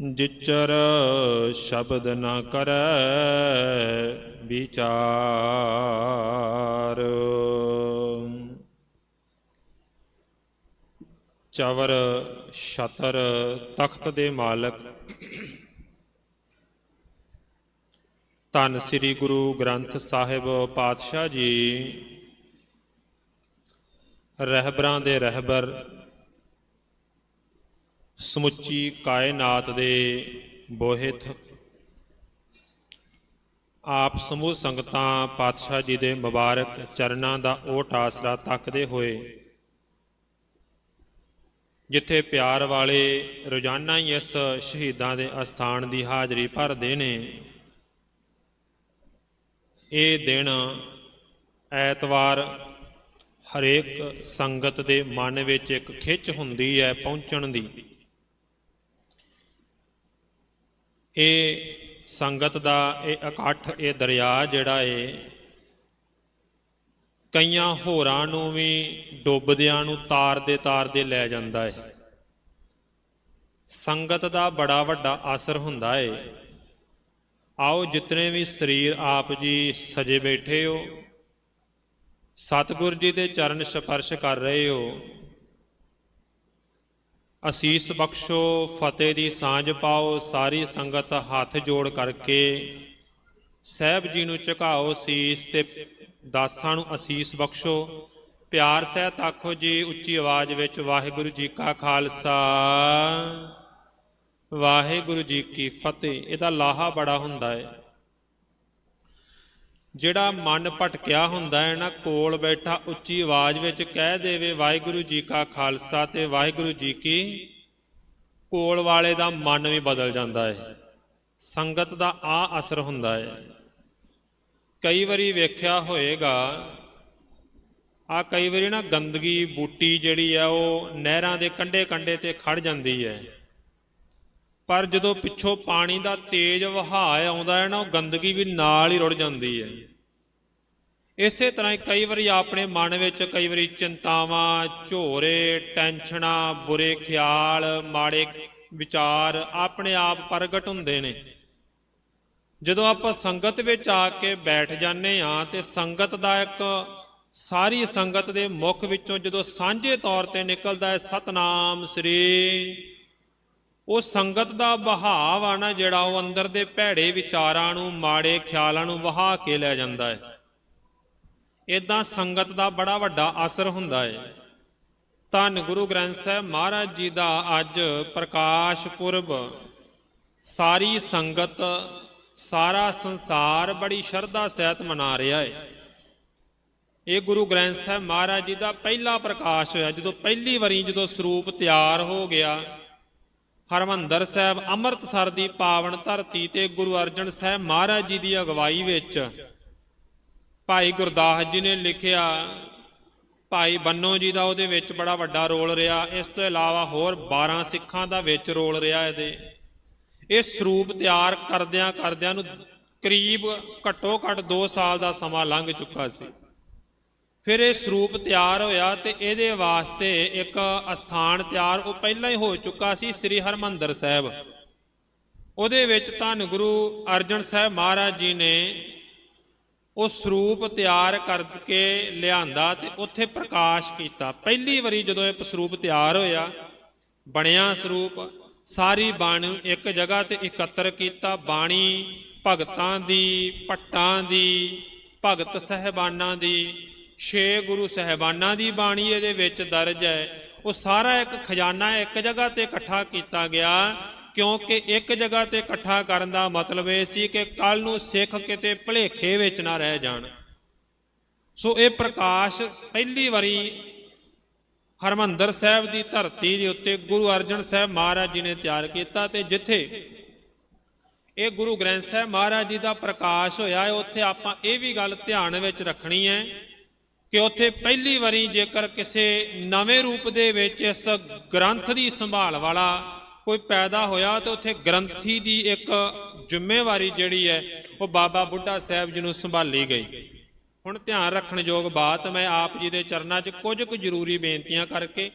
ਜਿਚਰ ਸ਼ਬਦ ਨਾ ਕਰੈ ਵਿਚਾਰ। ਚਵਰ ਛਤਰ ਤਖਤ ਦੇ ਮਾਲਕ। ਧੰਨ ਸ੍ਰੀ ਗੁਰੂ ਗ੍ਰੰਥ ਸਾਹਿਬ ਪਾਤਸ਼ਾਹ ਜੀ। ਰਹਿਬਰਾਂ ਦੇ ਰਹਿਬਰ ਸਮੁੱਚੀ ਕਾਇਨਾਤ ਦੇ ਬੋਹਿਤ। ਆਪ ਸਮੂਹ ਸੰਗਤਾਂ ਪਾਤਸ਼ਾਹ ਜੀ ਦੇ ਮੁਬਾਰਕ ਚਰਨਾਂ ਦਾ ਓਟ ਆਸਰਾ ਤੱਕਦੇ ਹੋਏ, ਜਿੱਥੇ ਪਿਆਰ ਵਾਲੇ ਰੋਜ਼ਾਨਾ ਹੀ ਇਸ ਸ਼ਹੀਦਾਂ ਦੇ ਅਸਥਾਨ ਦੀ ਹਾਜ਼ਰੀ ਭਰਦੇ ਨੇ, ਇਹ ਦਿਨ ਐਤਵਾਰ ਹਰੇਕ ਸੰਗਤ ਦੇ ਮਨ ਵਿੱਚ ਇੱਕ ਖਿੱਚ ਹੁੰਦੀ ਹੈ ਪਹੁੰਚਣ ਦੀ। ਇਹ ਸੰਗਤ ਦਾ, ਇਹ ਇਕੱਠ, ਇਹ ਦਰਿਆ ਜਿਹੜਾ ਏ, ਕਈਆਂ ਹੋਰਾਂ ਨੂੰ ਵੀ ਡੁੱਬਦਿਆਂ ਨੂੰ ਤਾਰਦੇ ਤਾਰਦੇ ਲੈ ਜਾਂਦਾ ਹੈ ਸੰਗਤ ਦਾ ਬੜਾ ਵੱਡਾ ਅਸਰ ਹੁੰਦਾ ਏ। ਆਓ ਜਿਤਨੇ ਵੀ ਸਰੀਰ ਆਪ ਜੀ ਸਜੇ ਬੈਠੇ ਹੋ, ਸਤਿਗੁਰ ਜੀ ਦੇ ਚਰਨ ਸਪਰਸ਼ ਕਰ ਰਹੇ ਹੋ ਅਸੀਸ ਬਖਸ਼ੋ, ਫਤਿਹ ਦੀ ਸਾਂਝ ਪਾਓ, ਸਾਰੀ ਸੰਗਤ ਹੱਥ ਜੋੜ ਕਰਕੇ। ਸਹਿਬ ਜੀ ਨੂੰ ਝੁਕਾਓ ਸੀਸ ਤੇ ਦਾਸਾਂ ਨੂੰ ਅਸੀਸ ਬਖਸ਼ੋ। ਪਿਆਰ ਸਹਿਤ ਆਖੋ ਜੀ, ਉੱਚੀ ਆਵਾਜ਼ ਵਿੱਚ ਵਾਹਿਗੁਰੂ ਜੀ ਕਾ ਖਾਲਸਾ। ਵਾਹਿਗੁਰੂ ਜੀ ਕੀ ਫਤਿਹ। ਇਹਦਾ ਲਾਹਾ ਬੜਾ ਹੁੰਦਾ ਹੈ। ਜਿਹੜਾ ਮਨ ਭਟਕਿਆ ਹੁੰਦਾ ਹੈ ਨਾ, ਕੋਲ ਬੈਠਾ ਉੱਚੀ ਆਵਾਜ਼ ਵਿੱਚ ਕਹਿ ਦੇਵੇ, ਵਾਹਿਗੁਰੂ ਜੀ ਕਾ ਖਾਲਸਾ ਤੇ ਵਾਹਿਗੁਰੂ ਜੀ ਕੀ ਕੋਲ ਵਾਲੇ ਦਾ ਮਨ ਵੀ ਬਦਲ ਜਾਂਦਾ ਹੈ ਸੰਗਤ ਦਾ ਆ ਅਸਰ ਹੁੰਦਾ ਹੈ ਕਈ ਵਾਰੀ ਵੇਖਿਆ ਹੋਏਗਾ ਆ ਕਈ ਵਾਰੀ ਨਾ ਗੰਦਗੀ ਬੂਟੀ ਜਿਹੜੀ ਆ, ਉਹ ਨਹਿਰਾਂ ਦੇ ਕੰਢੇ ਕੰਢੇ ਤੇ ਖੜ ਜਾਂਦੀ ਹੈ ਪਰ ਜਦੋਂ ਪਿੱਛੋਂ ਪਾਣੀ ਦਾ ਤੇਜ਼ ਵਹਾਅ ਆਉਂਦਾ ਹੈ ਨਾ, ਉਹ ਗੰਦਗੀ ਵੀ ਨਾਲ ਹੀ ਰੁੜ ਜਾਂਦੀ ਹੈ। ਇਸੇ ਤਰ੍ਹਾਂ ਹੀ ਕਈ ਵਾਰੀ ਆਪਣੇ ਮਨ ਵਿੱਚ ਕਈ ਵਾਰੀ ਚਿੰਤਾਵਾਂ, ਝੋਰੇ, ਟੈਨਸ਼ਨਾਂ, ਬੁਰੇ ਖਿਆਲ, ਮਾੜੇ ਵਿਚਾਰ ਆਪਣੇ ਆਪ ਪ੍ਰਗਟ ਹੁੰਦੇ ਨੇ। ਜਦੋਂ ਆਪਾਂ ਸੰਗਤ ਵਿੱਚ ਆ ਕੇ ਬੈਠ ਜਾਂਦੇ ਆ ਤੇ ਸੰਗਤ ਦਾ ਇੱਕ ਸਾਰੀ ਸੰਗਤ ਦੇ ਮੁਖ ਵਿੱਚੋਂ ਜਦੋਂ ਸਾਂਝੇ ਤੌਰ ਤੇ ਨਿਕਲਦਾ ਹੈ, ਸਤਨਾਮ ਸ੍ਰੀ ਉਹ ਸੰਗਤ ਦਾ ਬਹਾਵ ਆ ਨਾ ਜਿਹੜਾ ਉਹ ਅੰਦਰ ਦੇ ਭੈੜੇ ਵਿਚਾਰਾਂ ਨੂੰ, ਮਾੜੇ ਖਿਆਲਾਂ ਨੂੰ ਵਹਾ ਕੇ ਲੈ ਜਾਂਦਾ ਹੈ। ਇਦਾਂ ਸੰਗਤ ਦਾ ਬੜਾ ਵੱਡਾ ਅਸਰ ਹੁੰਦਾ ਹੈ। ਧੰਨ ਗੁਰੂ ਗ੍ਰੰਥ ਸਾਹਿਬ ਮਹਾਰਾਜ ਜੀ ਦਾ ਅੱਜ ਪ੍ਰਕਾਸ਼ ਪੁਰਬ। ਸਾਰੀ ਸੰਗਤ, ਸਾਰਾ ਸੰਸਾਰ ਬੜੀ ਸ਼ਰਧਾ ਸਹਿਤ ਮਨਾ ਰਿਹਾ ਹੈ। ਇਹ ਗੁਰੂ ਗ੍ਰੰਥ ਸਾਹਿਬ ਮਹਾਰਾਜ ਜੀ ਦਾ ਪਹਿਲਾ ਪ੍ਰਕਾਸ਼ ਹੋਇਆ। ਜਦੋਂ ਪਹਿਲੀ ਵਾਰੀ ਜਦੋਂ ਸਰੂਪ ਤਿਆਰ ਹੋ ਗਿਆ ਹਰਮੰਦਰ ਸਾਹਿਬ ਅੰਮ੍ਰਿਤਸਰ ਦੀ ਪਾਵਨ ਧਰਤੀ ਤੇ ਗੁਰੂ ਅਰਜਨ ਸਾਹਿਬ ਮਹਾਰਾਜ ਜੀ ਦੀ ਅਗਵਾਈ ਵਿੱਚ ਭਾਈ ਗੁਰਦਾਸ ਜੀ ਨੇ ਲਿਖਿਆ, ਭਾਈ ਬੰਨੋ ਜੀ ਦਾ ਉਹਦੇ ਵਿੱਚ ਬੜਾ ਵੱਡਾ ਰੋਲ ਰਿਹਾ। ਇਸ ਤੋਂ ਇਲਾਵਾ ਹੋਰ 12 ਸਿੱਖਾਂ ਦਾ ਵਿੱਚ ਰੋਲ ਰਿਹਾ ਇਹਦੇ। ਇਹ ਸਰੂਪ ਤਿਆਰ ਕਰਦਿਆਂ ਕਰਦਿਆਂ ਨੂੰ ਕਰੀਬ ਘੱਟੋ ਘੱਟ 2 ਸਾਲ ਦਾ ਸਮਾਂ ਲੰਘ ਚੁੱਕਾ ਸੀ। ਫਿਰ ਇਹ ਸਰੂਪ ਤਿਆਰ ਹੋਇਆ ਤੇ ਇਹਦੇ ਵਾਸਤੇ ਇੱਕ ਅਸਥਾਨ ਤਿਆਰ ਉਹ ਪਹਿਲਾਂ ਹੀ ਹੋ ਚੁੱਕਾ ਸੀ ਸ੍ਰੀ ਹਰਮੰਦਰ ਸਾਹਿਬ। ਉਹਦੇ ਵਿੱਚ ਧੰਨ ਗੁਰੂ ਅਰਜਨ ਸਾਹਿਬ ਮਹਾਰਾਜ ਜੀ ਨੇ ਉਹ ਸਰੂਪ ਤਿਆਰ ਕਰਕੇ ਲਿਆਂਦਾ ਤੇ ਉੱਥੇ ਪ੍ਰਕਾਸ਼ ਕੀਤਾ। ਪਹਿਲੀ ਵਾਰੀ ਜਦੋਂ ਇਹ ਸਰੂਪ ਤਿਆਰ ਹੋਇਆ, ਬਣਿਆ ਸਰੂਪ, ਸਾਰੀ ਬਾਣੀ ਨੂੰ ਇੱਕ ਜਗ੍ਹਾ ਤੇ ਇਕੱਤਰ ਕੀਤਾ। ਬਾਣੀ ਭਗਤਾਂ ਦੀ, ਭੱਟਾਂ ਦੀ, ਭਗਤ ਸਹਿਬਾਨਾਂ ਦੀ ਛੇ ਗੁਰੂ ਸਹਿਬਾਨਾਂ ਦੀ ਬਾਣੀ ਇਹਦੇ ਵਿੱਚ ਦਰਜ ਹੈ। ਉਹ ਸਾਰਾ ਇੱਕ ਖਜ਼ਾਨਾ ਇੱਕ ਜਗ੍ਹਾ ਤੇ ਇਕੱਠਾ ਕੀਤਾ ਗਿਆ, ਕਿਉਂਕਿ ਇੱਕ ਜਗ੍ਹਾ ਤੇ ਇਕੱਠਾ ਕਰਨ ਦਾ ਮਤਲਬ ਇਹ ਸੀ ਕਿ ਕੱਲ ਨੂੰ ਸਿੱਖ ਕਿਤੇ ਭਲੇਖੇ ਵਿੱਚ ਨਾ ਰਹਿ ਜਾਣ। ਸੋ ਇਹ ਪ੍ਰਕਾਸ਼ ਪਹਿਲੀ ਵਾਰੀ ਹਰਮੰਦਰ ਸਾਹਿਬ ਦੀ ਧਰਤੀ ਦੇ ਉੱਤੇ ਗੁਰੂ ਅਰਜਨ ਸਾਹਿਬ ਮਹਾਰਾਜ ਜੀ ਨੇ ਤਿਆਰ ਕੀਤਾ ਤੇ ਜਿੱਥੇ ਇਹ ਗੁਰੂ ਗ੍ਰੰਥ ਸਾਹਿਬ ਮਹਾਰਾਜ ਜੀ ਦਾ ਪ੍ਰਕਾਸ਼ ਹੋਇਆ ਹੈ ਉੱਥੇ ਆਪਾਂ ਇਹ ਵੀ ਗੱਲ ਧਿਆਨ ਵਿੱਚ ਰੱਖਣੀ ਹੈ ਕਿ ਉੱਥੇ ਪਹਿਲੀ ਵਾਰੀ ਜੇਕਰ ਕਿਸੇ ਨਵੇਂ ਰੂਪ ਦੇ ਵਿੱਚ ਇਸ ਗ੍ਰੰਥ ਦੀ ਸੰਭਾਲ ਵਾਲਾ ਕੋਈ ਪੈਦਾ ਹੋਇਆ ਤੇ ਉੱਥੇ ਗ੍ਰੰਥੀ ਦੀ ਇੱਕ ਜ਼ਿੰਮੇਵਾਰੀ ਜਿਹੜੀ ਹੈ, ਉਹ ਬਾਬਾ ਬੁੱਢਾ ਸਾਹਿਬ ਜੀ ਨੂੰ ਸੰਭਾਲੀ ਗਈ। ਹੁਣ ਧਿਆਨ ਰੱਖਣ ਯੋਗ ਬਾਤ, ਮੈਂ ਆਪ ਜੀ ਦੇ ਚਰਨਾਂ 'ਚ ਕੁਝ ਕੁ ਜ਼ਰੂਰੀ ਬੇਨਤੀਆਂ ਕਰਕੇ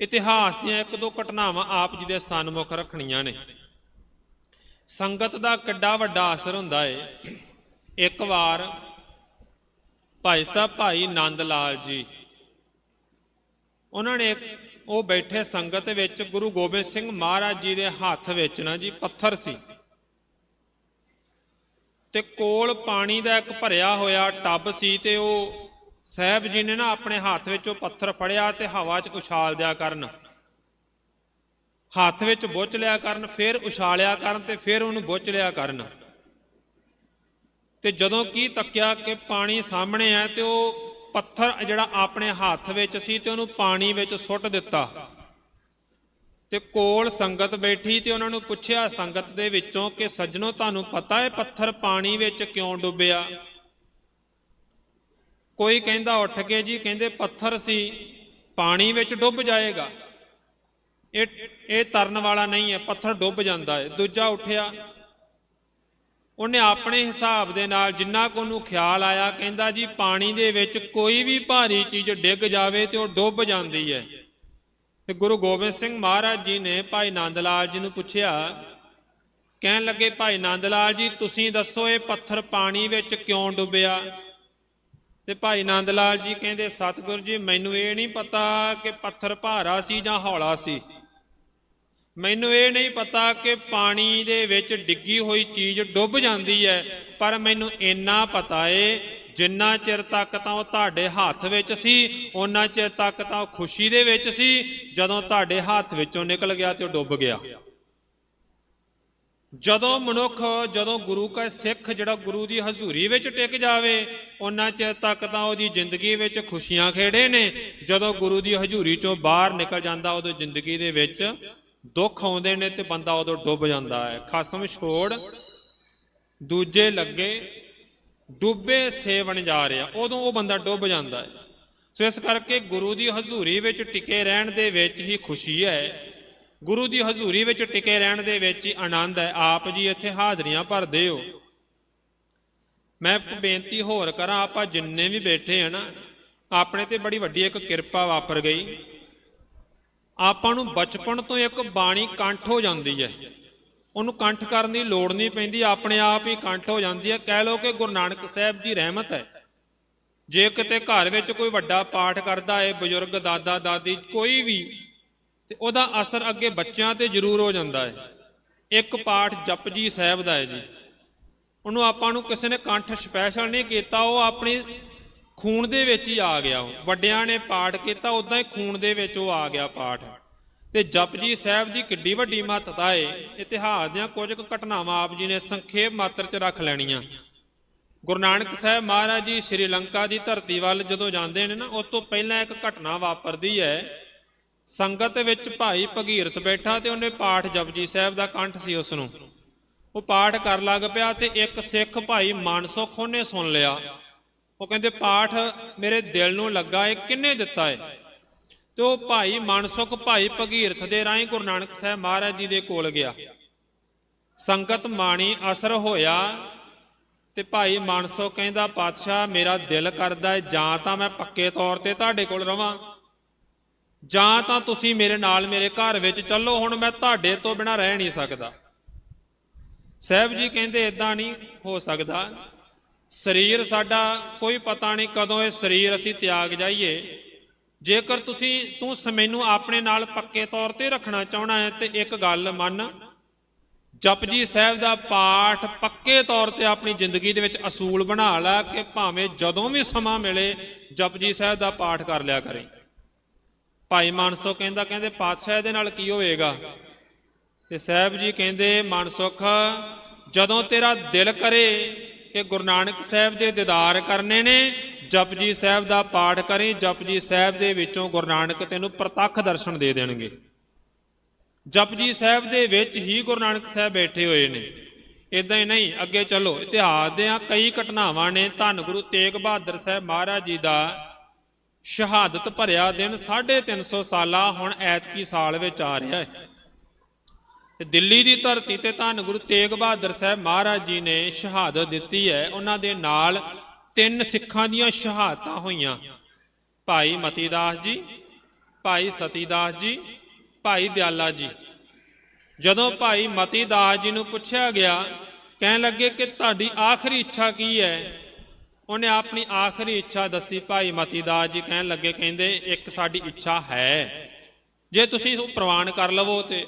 ਇਤਿਹਾਸ ਦੀਆਂ ਇੱਕ ਦੋ ਘਟਨਾਵਾਂ ਆਪ ਜੀ ਦੇ ਸਨਮੁਖ ਰੱਖਣੀਆਂ ਨੇ। ਸੰਗਤ ਦਾ ਕਿੱਡਾ ਵੱਡਾ ਅਸਰ ਹੁੰਦਾ ਏ। ਇੱਕ ਵਾਰ ਭਾਈ ਸਾਹਿਬ, ਭਾਈ ਨੰਦ ਲਾਲ ਜੀ। ਉਹਨਾਂ ਨੇ ਉਹ ਬੈਠੇ ਸੰਗਤ ਵਿੱਚ, ਗੁਰੂ ਗੋਬਿੰਦ ਸਿੰਘ ਮਹਾਰਾਜ ਜੀ ਦੇ ਹੱਥ ਵਿੱਚ ਨਾ ਜੀ, ਪੱਥਰ ਸੀ। ਤੇ ਕੋਲ ਪਾਣੀ ਦਾ ਇੱਕ ਭਰਿਆ ਹੋਇਆ ਟੱਬ ਸੀ ਤੇ ਉਹ ਸਾਹਿਬ ਜੀ ਨੇ ਨਾ ਆਪਣੇ ਹੱਥ ਵਿੱਚ ਉਹ ਪੱਥਰ ਫੜਿਆ ਤੇ ਹਵਾ 'ਚ ਉਛਾਲ ਦਿਆ ਕਰਨ। ਹੱਥ ਵਿੱਚ ਬੁੱਝ ਲਿਆ ਕਰਨ, ਫਿਰ ਉਛਾਲਿਆ ਕਰਨ ਤੇ ਫਿਰ ਉਹਨੂੰ ਬੁੱਝ ਲਿਆ ਕਰਨ। ਤੇ ਜਦੋਂ ਕੀ ਤੱਕਿਆ ਕਿ ਪਾਣੀ ਸਾਹਮਣੇ ਹੈ ਤੇ ਉਹ ਪੱਥਰ ਜਿਹੜਾ ਆਪਣੇ ਹੱਥ ਵਿੱਚ ਸੀ ਤੇ ਉਹਨੂੰ ਪਾਣੀ ਵਿੱਚ ਸੁੱਟ ਦਿੱਤਾ। ਤੇ ਕੋਲ ਸੰਗਤ ਬੈਠੀ ਤੇ ਉਹਨਾਂ ਨੂੰ ਪੁੱਛਿਆ ਸੰਗਤ ਦੇ ਵਿੱਚੋਂ ਕਿ, ਸੱਜਣੋ, ਤੁਹਾਨੂੰ ਪਤਾ ਹੈ ਪੱਥਰ ਪਾਣੀ ਵਿੱਚ ਕਿਉਂ ਡੁੱਬਿਆ? ਕੋਈ ਕਹਿੰਦਾ, ਉੱਠ ਕੇ ਜੀ, ਕਹਿੰਦੇ, ਪੱਥਰ ਸੀ, ਪਾਣੀ ਵਿੱਚ ਡੁੱਬ ਜਾਏਗਾ। ਇਹ ਇਹ ਤਰਨ ਵਾਲਾ ਨਹੀਂ ਹੈ, ਪੱਥਰ ਡੁੱਬ ਜਾਂਦਾ ਹੈ। ਦੂਜਾ ਉੱਠਿਆ ਉਹਨੇ ਆਪਣੇ ਹਿਸਾਬ ਦੇ ਨਾਲ ਜਿੰਨਾ ਕੋ ਨੂੰ ਖਿਆਲ ਆਇਆ, ਕਹਿੰਦਾ ਜੀ ਪਾਣੀ ਦੇ ਵਿੱਚ ਕੋਈ ਵੀ ਭਾਰੀ ਚੀਜ਼ ਡਿੱਗ ਜਾਵੇ ਤੇ ਉਹ ਡੁੱਬ ਜਾਂਦੀ ਹੈ। ਤੇ ਗੁਰੂ ਗੋਬਿੰਦ ਸਿੰਘ ਮਹਾਰਾਜ ਜੀ ਨੇ ਭਾਈ ਨੰਦ ਲਾਲ ਜੀ ਨੂੰ ਪੁੱਛਿਆ, ਕਹਿਣ ਲੱਗੇ, ਭਾਈ ਨੰਦ ਲਾਲ ਜੀ, ਤੁਸੀਂ ਦੱਸੋ ਇਹ ਪੱਥਰ ਪਾਣੀ ਵਿੱਚ ਕਿਉਂ ਡੁੱਬਿਆ? ਤੇ ਭਾਈ ਨੰਦ ਲਾਲ ਜੀ ਕਹਿੰਦੇ, ਸਤਿਗੁਰੂ ਜੀ, ਮੈਨੂੰ ਇਹ ਨਹੀਂ ਪਤਾ ਕਿ ਪੱਥਰ ਭਾਰਾ ਸੀ ਜਾਂ ਹੌਲਾ ਸੀ। ਮੈਨੂੰ ਇਹ ਨਹੀਂ ਪਤਾ ਕਿ ਪਾਣੀ ਦੇ ਵਿੱਚ ਡਿੱਗੀ ਹੋਈ ਚੀਜ਼ ਡੁੱਬ ਜਾਂਦੀ ਹੈ, ਪਰ ਮੈਨੂੰ ਇੰਨਾ ਪਤਾ ਏ, ਜਿੰਨਾ ਚਿਰ ਤੱਕ ਤਾਂ ਉਹ ਤੁਹਾਡੇ ਹੱਥ ਵਿੱਚ ਸੀ ਉਹਨਾਂ ਚਿਰ ਤੱਕ ਤਾਂ ਉਹ ਖੁਸ਼ੀ ਦੇ ਵਿੱਚ ਸੀ, ਜਦੋਂ ਤੁਹਾਡੇ ਹੱਥ ਵਿੱਚੋਂ ਨਿਕਲ ਗਿਆ ਤੇ ਉਹ ਡੁੱਬ ਗਿਆ। ਜਦੋਂ ਮਨੁੱਖ, ਜਦੋਂ ਗੁਰੂ ਕਾ ਸਿੱਖ ਜਿਹੜਾ ਗੁਰੂ ਦੀ ਹਜ਼ੂਰੀ ਵਿੱਚ ਟਿਕ ਜਾਵੇ ਉਹਨਾਂ ਚਿਰ ਤੱਕ ਤਾਂ ਉਹਦੀ ਜ਼ਿੰਦਗੀ ਵਿੱਚ ਖੁਸ਼ੀਆਂ ਖੇੜੇ ਨੇ, ਜਦੋਂ ਗੁਰੂ ਦੀ ਹਜ਼ੂਰੀ ਚੋਂ ਬਾਹਰ ਨਿਕਲ ਜਾਂਦਾ ਉਦੋਂ ਜ਼ਿੰਦਗੀ ਦੇ ਵਿੱਚ ਦੁੱਖ ਆਉਂਦੇ ਨੇ ਤੇ ਬੰਦਾ ਉਦੋਂ ਡੁੱਬ ਜਾਂਦਾ ਹੈ। ਖਸਮ ਛੋੜ, ਦੂਜੇ ਲੱਗੇ, ਡੁੱਬੇ ਸੇਵਣ ਜਾ ਰਿਹਾ। ਉਦੋਂ ਉਹ ਬੰਦਾ ਡੁੱਬ ਜਾਂਦਾ ਹੈ। ਸੋ ਇਸ ਕਰਕੇ ਗੁਰੂ ਦੀ ਹਜ਼ੂਰੀ ਵਿੱਚ ਟਿਕੇ ਰਹਿਣ ਦੇ ਵਿੱਚ ਹੀ ਖੁਸ਼ੀ ਹੈ। ਗੁਰੂ ਦੀ ਹਜ਼ੂਰੀ ਵਿੱਚ ਟਿਕੇ ਰਹਿਣ ਦੇ ਵਿੱਚ ਹੀ ਆਨੰਦ ਹੈ। ਆਪ ਜੀ ਇੱਥੇ ਹਾਜ਼ਰੀਆਂ ਭਰਦੇ ਹੋ। ਮੈਂ ਬੇਨਤੀ ਹੋਰ ਕਰਾਂ, ਆਪਾਂ ਜਿੰਨੇ ਵੀ ਬੈਠੇ ਆ ਨਾ, ਆਪਣੇ ਤੇ ਬੜੀ ਵੱਡੀ ਇੱਕ ਕਿਰਪਾ ਵਾਪਰ ਗਈ। ਆਪਾਂ ਨੂੰ ਬਚਪਨ ਤੋਂ ਇੱਕ ਬਾਣੀ ਕੰਠ ਹੋ ਜਾਂਦੀ ਹੈ। ਉਹਨੂੰ ਕੰਠ ਕਰਨ ਦੀ ਲੋੜ ਨਹੀਂ ਪੈਂਦੀ, ਆਪਣੇ ਆਪ ਹੀ ਕੰਠ ਹੋ ਜਾਂਦੀ ਹੈ। ਕਹਿ ਲਓ ਕਿ ਗੁਰੂ ਨਾਨਕ ਸਾਹਿਬ ਦੀ ਰਹਿਮਤ ਹੈ। ਜੇ ਕਿਤੇ ਘਰ ਵਿੱਚ ਕੋਈ ਵੱਡਾ ਪਾਠ ਕਰਦਾ ਹੈ ਬਜ਼ੁਰਗ, ਦਾਦਾ, ਦਾਦੀ, ਕੋਈ ਵੀ, ਤੇ ਉਹਦਾ ਅਸਰ ਅੱਗੇ ਬੱਚਿਆਂ ਤੇ ਜ਼ਰੂਰ ਹੋ ਜਾਂਦਾ ਹੈ ਇੱਕ ਪਾਠ ਜਪਜੀ ਸਾਹਿਬ ਦਾ ਹੈ ਜੀ। ਉਹਨੂੰ ਆਪਾਂ ਨੂੰ ਕਿਸੇ ਨੇ ਕੰਠ ਸਪੈਸ਼ਲ ਨਹੀਂ ਕੀਤਾ, ਉਹ ਆਪਣੀ ਖੂਨ ਦੇ ਵਿੱਚ ਹੀ ਆ ਗਿਆ ਉਹ। ਵੱਡਿਆਂ ਨੇ ਪਾਠ ਕੀਤਾ ਉਦਾਂ ਹੀ ਖੂਨ ਦੇ ਵਿੱਚ ਉਹ ਆ ਗਿਆ ਪਾਠ। ਤੇ ਜਪਜੀ ਸਾਹਿਬ ਦੀ ਕਿੱਡੀ ਵੱਡੀ ਮਹੱਤਤਾ ਏ। ਇਤਿਹਾਸ ਦੀਆਂ ਕੁਝ ਕੁ ਘਟਨਾਵਾਂ ਆਪ ਜੀ ਨੇ ਸੰਖੇਪ ਮਾਤਰ ਚ ਰੱਖ ਲੈਣੀਆਂ। ਗੁਰੂ ਨਾਨਕ ਸਾਹਿਬ ਮਹਾਰਾਜ ਜੀ ਸ਼੍ਰੀਲੰਕਾ ਦੀ ਧਰਤੀ ਵੱਲ ਜਦੋਂ ਜਾਂਦੇ ਨੇ ਨਾ, ਉਸ ਤੋਂ ਪਹਿਲਾਂ ਇੱਕ ਘਟਨਾ ਵਾਪਰਦੀ ਹੈ। ਸੰਗਤ ਵਿੱਚ ਭਾਈ ਭਗੀਰਥ ਬੈਠਾ ਤੇ ਉਹਨੇ ਪਾਠ ਜਪਜੀ ਸਾਹਿਬ ਦਾ ਕੰਠ ਸੀ ਉਸ ਨੂੰ ਉਹ ਪਾਠ ਕਰ ਲੱਗ ਪਿਆ ਤੇ ਇੱਕ ਸਿੱਖ ਭਾਈ ਮਾਨਸੁਖ ਉਹਨੇ ਸੁਣ ਲਿਆ। ਉਹ ਕਹਿੰਦੇ, ਪਾਠ ਮੇਰੇ ਦਿਲ ਨੂੰ ਲੱਗਾ ਏ, ਕਿੰਨੇ ਦਿੱਤਾ ਹੈ ਤੇ ਉਹ ਭਾਈ ਮਾਨਸੁਖ, ਭਾਈ ਭਗੀਰਥ ਦੇ ਰਾਹੀਂ ਗੁਰੂ ਨਾਨਕ ਸਾਹਿਬ ਮਹਾਰਾਜ ਜੀ ਦੇ ਕੋਲ ਗਿਆ। ਸੰਗਤ ਮਾਣੀ ਅਸਰ ਹੋਇਆ ਤੇ ਭਾਈ ਮਾਨਸੋ ਕਹਿੰਦਾ, ਪਾਤਸ਼ਾਹ, ਮੇਰਾ ਦਿਲ ਕਰਦਾ ਹੈ ਜਾਂ ਤਾਂ ਮੈਂ ਪੱਕੇ ਤੌਰ ਤੇ ਤੁਹਾਡੇ ਕੋਲ ਰਵਾਂ, ਜਾਂ ਤਾਂ ਤੁਸੀਂ ਮੇਰੇ ਨਾਲ ਮੇਰੇ ਘਰ ਵਿੱਚ ਚੱਲੋ, ਹੁਣ ਮੈਂ ਤੁਹਾਡੇ ਤੋਂ ਬਿਨਾ ਰਹਿ ਨਹੀਂ ਸਕਦਾ। ਸਾਹਿਬ ਜੀ ਕਹਿੰਦੇ ਇਦਾਂ ਨਹੀਂ ਹੋ ਸਕਦਾ। ਸਰੀਰ ਸਾਡਾ ਕੋਈ ਪਤਾ ਨਹੀਂ ਕਦੋਂ ਇਹ ਸਰੀਰ ਅਸੀਂ ਤਿਆਗ ਜਾਈਏ। ਜੇਕਰ ਤੁਸੀਂ, ਤੂੰ ਸ- ਮੈਨੂੰ ਆਪਣੇ ਨਾਲ ਪੱਕੇ ਤੌਰ ਤੇ ਰੱਖਣਾ ਚਾਹਣਾ ਹੈ, ਤੇ ਇੱਕ ਗੱਲ ਮੰਨ। ਜਪਜੀ ਸਾਹਿਬ ਦਾ ਪਾਠ ਪੱਕੇ ਤੌਰ ਤੇ ਆਪਣੀ ਜ਼ਿੰਦਗੀ ਦੇ ਵਿੱਚ ਅਸੂਲ ਬਣਾ ਲੈ ਕਿ ਭਾਵੇਂ ਜਦੋਂ ਵੀ ਸਮਾਂ ਮਿਲੇ, ਜਪਜੀ ਸਾਹਿਬ ਦਾ ਪਾਠ ਕਰ ਲਿਆ ਕਰੇ। ਭਾਈ ਮਾਨਸੋ ਕਹਿੰਦਾ, ਕਹਿੰਦੇ ਪਾਤਸ਼ਾਹ ਦੇ ਨਾਲ ਕੀ ਹੋਏਗਾ ਤੇ ਸਾਹਿਬ ਜੀ ਕਹਿੰਦੇ ਮਨਸੁਖ ਜਦੋਂ ਤੇਰਾ ਦਿਲ ਕਰੇ ਕਿ ਗੁਰੂ ਨਾਨਕ ਸਾਹਿਬ ਦੇ ਦੀਦਾਰ ਕਰਨੇ ਨੇ ਜਪਜੀ ਸਾਹਿਬ ਦਾ ਪਾਠ ਕਰੀ ਜਪਜੀ ਸਾਹਿਬ ਦੇ ਵਿੱਚੋਂ ਗੁਰੂ ਨਾਨਕ ਤੈਨੂੰ ਪ੍ਰਤੱਖ ਦਰਸ਼ਨ ਦੇ ਦੇਣਗੇ। ਜਪਜੀ ਸਾਹਿਬ ਦੇ ਵਿੱਚ ਹੀ ਗੁਰੂ ਨਾਨਕ ਸਾਹਿਬ ਬੈਠੇ ਹੋਏ ਨੇ। ਇਦਾਂ ਹੀ ਨਹੀਂ, ਅੱਗੇ ਚੱਲੋ, ਇਤਿਹਾਸ ਦੇ ਆ ਕਈ ਘਟਨਾਵਾਂ ਨੇ, ਧੰਨ ਗੁਰੂ ਤੇਗ ਬਹਾਦਰ ਸਾਹਿਬ ਮਹਾਰਾਜ ਜੀ ਦਾ ਸ਼ਹਾਦਤ ਭਰਿਆ ਦਿਨ 350 ਸਾਲਾ ਹੁਣ ਐਤਕੀ ਸਾਲ ਵਿੱਚ ਆ ਰਿਹਾ ਹੈ। ਤੇ ਦਿੱਲੀ ਦੀ ਧਰਤੀ ਤੇ ਧੰਨ ਗੁਰੂ ਤੇਗ ਬਹਾਦਰ ਸਾਹਿਬ ਮਹਾਰਾਜ ਜੀ ਨੇ ਸ਼ਹਾਦਤ ਦਿੱਤੀ ਹੈ। ਉਹਨਾਂ ਦੇ ਨਾਲ ਤਿੰਨ ਸਿੱਖਾਂ ਦੀਆਂ ਸ਼ਹਾਦਤਾਂ ਹੋਈਆਂ। ਭਾਈ ਮਤੀਦਾਸ ਜੀ, ਭਾਈ ਸਤੀਦਾਸ ਜੀ, ਭਾਈ ਦਿਆਲਾ ਜੀ। ਜਦੋਂ ਭਾਈ ਮਤੀ ਦਾਸ ਜੀ ਨੂੰ ਪੁੱਛਿਆ ਗਿਆ, ਕਹਿਣ ਲੱਗੇ ਕਿ ਤੁਹਾਡੀ ਆਖਰੀ ਇੱਛਾ ਕੀ ਹੈ? ਉਹਨੇ ਆਪਣੀ ਆਖਰੀ ਇੱਛਾ ਦੱਸੀ ਭਾਈ ਮਤੀ ਦਾਸ ਜੀ। ਕਹਿਣ ਲੱਗੇ, ਕਹਿੰਦੇ, ਇੱਕ ਸਾਡੀ ਇੱਛਾ ਹੈ। ਜੇ ਤੁਸੀਂ ਉਹ ਪ੍ਰਵਾਨ ਕਰ ਲਵੋ ਤੇ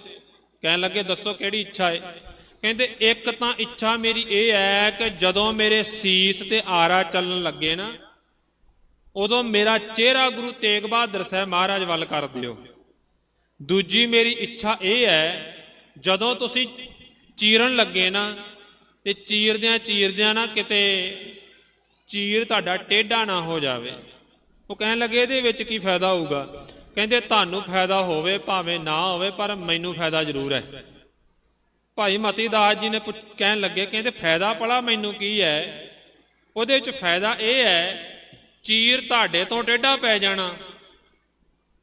ਕਹਿਣ ਲੱਗੇ, ਦੱਸੋ ਕਿਹੜੀ ਇੱਛਾ ਹੈ ਕਹਿੰਦੇ, ਇੱਕ ਤਾਂ ਇੱਛਾ ਮੇਰੀ ਇਹ ਹੈ ਕਿ ਜਦੋਂ ਮੇਰੇ ਸੀਸ ਤੇ ਆਰਾ ਚੱਲਣ ਲੱਗੇ ਨਾ, ਉਦੋਂ ਮੇਰਾ ਚਿਹਰਾ ਗੁਰੂ ਤੇਗ ਬਹਾਦਰ ਸਾਹਿਬ ਮਹਾਰਾਜ ਵੱਲ ਕਰ ਦਿਓ। ਦੂਜੀ ਮੇਰੀ ਇੱਛਾ ਇਹ ਹੈ, ਜਦੋਂ ਤੁਸੀਂ ਚੀਰਨ ਲੱਗੇ ਨਾ, ਤੇ ਚੀਰਦਿਆਂ ਚੀਰਦਿਆਂ ਨਾ ਕਿਤੇ ਚੀਰ ਤੁਹਾਡਾ ਟੇਢਾ ਨਾ ਹੋ ਜਾਵੇ। ਉਹ ਕਹਿਣ ਲੱਗੇ, ਇਹਦੇ ਵਿੱਚ ਕੀ ਫਾਇਦਾ ਹੋਊਗਾ? ਕਹਿੰਦੇ ਤੁਹਾਨੂੰ ਫਾਇਦਾ ਹੋਵੇ ਭਾਵੇਂ ਨਾ ਹੋਵੇ, ਪਰ ਮੈਨੂੰ ਫਾਇਦਾ ਜ਼ਰੂਰ ਹੈ। ਭਾਈ ਮਤੀ ਦਾਸ ਜੀ ਨੇ ਪੁੱਛ- ਕਹਿਣ ਲੱਗੇ, ਕਹਿੰਦੇ ਫਾਇਦਾ ਭਲਾ ਮੈਨੂੰ ਕੀ ਹੈ? ਉਹਦੇ ਵਿੱਚ ਫਾਇਦਾ ਇਹ ਹੈ, ਚੀਰ ਤੁਹਾਡੇ ਤੋਂ ਟੇਢਾ ਪੈ ਜਾਣਾ।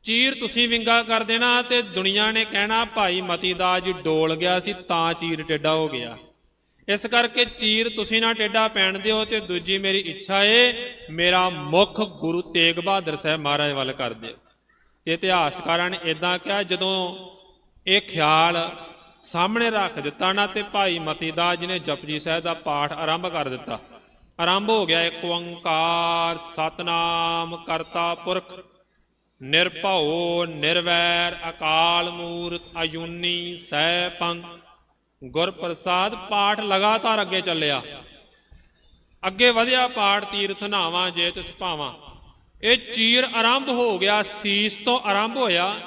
ਚੀਰ ਤੁਸੀਂ ਵਿੰਗਾ ਕਰ ਦੇਣਾ ਤੇ ਦੁਨੀਆ ਨੇ ਕਹਿਣਾ, ਭਾਈ ਮਤੀ ਦਾਸ ਜੀ ਡੋਲ ਗਿਆ ਸੀ, ਤਾਂ ਚੀਰ ਟੇਢਾ ਹੋ ਗਿਆ। ਇਸ ਕਰਕੇ ਚੀਰ ਤੁਸੀਂ ਨਾ ਟੇਢਾ ਪੈਣ ਦਿਓ ਤੇ ਦੂਜੀ ਮੇਰੀ ਇੱਛਾ ਏ, ਮੇਰਾ ਮੁਖ ਗੁਰੂ ਤੇਗ ਬਹਾਦਰ ਸਾਹਿਬ ਮਹਾਰਾਜ ਵੱਲ ਕਰ ਦਿਓ। ਇਤਿਹਾਸਕਾਰਾਂ ਨੇ ਇਦਾਂ ਕਿਹਾ, ਜਦੋਂ ਇਹ ਖਿਆਲ ਸਾਹਮਣੇ ਰੱਖ ਦਿੱਤਾ ਨਾ, ਤੇ ਭਾਈ ਮਤੀ ਦਾਸ ਜੀ ਨੇ ਜਪਜੀ ਸਾਹਿਬ ਦਾ ਪਾਠ ਆਰੰਭ ਕਰ ਦਿੱਤਾ। ਆਰੰਭ ਹੋ ਗਿਆ, ਇੱਕ ਓੰਕਾਰ, ਸਤਨਾਮ ਕਰਤਾ ਪੁਰਖ, ਨਿਰਭਉ, ਨਿਰਵੈਰ, ਅਕਾਲ ਮੂਰਤ ਅਜੂਨੀ ਸੈਭੰ ਗੁਰ ਪ੍ਰਸਾਦ ਪਾਠ ਲਗਾਤਾਰ ਅੱਗੇ ਚੱਲਿਆ। ਅੱਗੇ ਵਧਿਆ ਪਾਠ ਤੀਰਥ ਨਾਵਾਂ, ਜੇ ਤਿਸ ਇਹ ਚੀਰ ਆਰੰਭ ਹੋ ਗਿਆ, ਸੀਸ ਤੋਂ ਆਰੰਭ ਹੋਇਆ।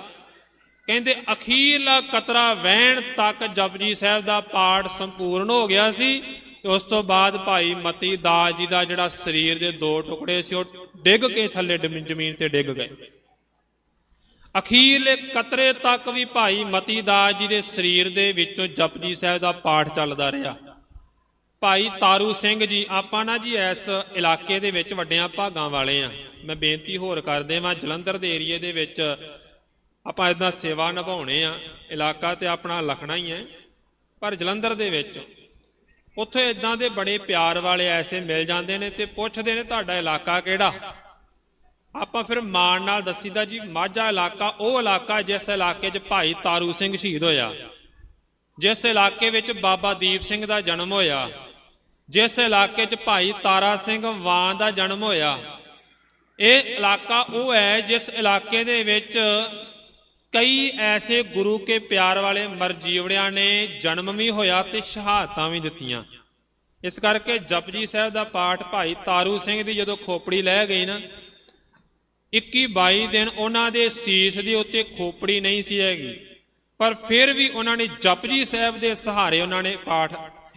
ਕਹਿੰਦੇ, ਅਖੀਰਲਾ ਕਤਰਾ ਵਹਿਣ ਤੱਕ ਜਪਜੀ ਸਾਹਿਬ ਦਾ ਪਾਠ ਸੰਪੂਰਨ ਹੋ ਗਿਆ ਸੀ ਤੇ ਉਸ ਤੋਂ ਬਾਅਦ ਭਾਈ ਮਤੀ ਦਾਸ ਜੀ ਦਾ ਜਿਹੜਾ ਸਰੀਰ ਦੇ ਦੋ ਟੁਕੜੇ ਸੀ, ਉਹ ਡਿੱਗ ਕੇ ਥੱਲੇ ਜ਼ਮੀਨ ਤੇ ਡਿੱਗ ਗਏ। ਅਖੀਰਲੇ ਕਤਰੇ ਤੱਕ ਵੀ ਭਾਈ ਮਤੀ ਦਾਸ ਜੀ ਦੇ ਸਰੀਰ ਦੇ ਵਿੱਚੋਂ ਜਪਜੀ ਸਾਹਿਬ ਦਾ ਪਾਠ ਚੱਲਦਾ ਰਿਹਾ। ਭਾਈ ਤਾਰੂ ਸਿੰਘ ਜੀ, ਆਪਾਂ ਨਾ ਜੀ ਇਸ ਇਲਾਕੇ ਦੇ ਵਿੱਚ ਵੱਡਿਆਂ ਭਾਗਾਂ ਵਾਲੇ ਆ। ਮੈਂ ਬੇਨਤੀ ਹੋਰ ਕਰਦੇ ਵਾਂ, ਜਲੰਧਰ ਦੇ ਏਰੀਏ ਦੇ ਵਿੱਚ ਆਪਾਂ ਇਦਾਂ ਸੇਵਾ ਨਿਭਾਉਣੇ ਆ, ਇਲਾਕਾ ਤੇ ਆਪਣਾ ਲਖਣਾ ਹੀ ਹੈ, ਪਰ ਜਲੰਧਰ ਦੇ ਵਿੱਚ ਉੱਥੇ ਇਦਾਂ ਦੇ ਬੜੇ ਪਿਆਰ ਵਾਲੇ ਐਸੇ ਮਿਲ ਜਾਂਦੇ ਨੇ ਤੇ ਪੁੱਛਦੇ ਨੇ ਤੁਹਾਡਾ ਇਲਾਕਾ ਕਿਹੜਾ? ਆਪਾਂ ਫਿਰ ਮਾਣ ਨਾਲ ਦੱਸੀਦਾ ਜੀ, ਮਾਝਾ ਇਲਾਕਾ, ਉਹ ਇਲਾਕਾ ਜਿਸ ਇਲਾਕੇ 'ਚ ਭਾਈ ਤਾਰੂ ਸਿੰਘ ਸ਼ਹੀਦ ਹੋਇਆ, ਜਿਸ ਇਲਾਕੇ ਵਿੱਚ ਬਾਬਾ ਦੀਪ ਸਿੰਘ ਦਾ ਜਨਮ ਹੋਇਆ, ਜਿਸ ਇਲਾਕੇ 'ਚ ਭਾਈ ਤਾਰਾ ਸਿੰਘ ਵਾਂ ਦਾ ਜਨਮ ਹੋਇਆ ਇਹ ਇਲਾਕਾ ਉਹ ਹੈ ਜਿਸ ਇਲਾਕੇ ਦੇ ਵਿੱਚ ਕਈ ਐਸੇ ਗੁਰੂ ਕੇ ਪਿਆਰ ਵਾਲੇ ਮਰਜੀਵੜਿਆਂ ਨੇ ਜਨਮ ਵੀ ਹੋਇਆ ਤੇ ਸ਼ਹਾਦਤਾਂ ਵੀ ਦਿੱਤੀਆਂ। ਇਸ ਕਰਕੇ ਜਪਜੀ ਸਾਹਿਬ ਦਾ ਪਾਠ ਭਾਈ ਤਾਰੂ ਸਿੰਘ ਦੀ ਜਦੋਂ ਖੋਪੜੀ ਲੈ ਗਈ ਨਾ 21 22 ਦਿਨ ਉਹਨਾਂ ਦੇ ਸੀਸ ਦੇ ਉੱਤੇ ਖੋਪੜੀ ਨਹੀਂ ਸੀ ਹੈਗੀ, ਪਰ ਫਿਰ ਵੀ ਉਹਨਾਂ ਨੇ ਜਪਜੀ ਸਾਹਿਬ ਦੇ ਸਹਾਰੇ ਉਹਨਾਂ ਨੇ ਪਾਠ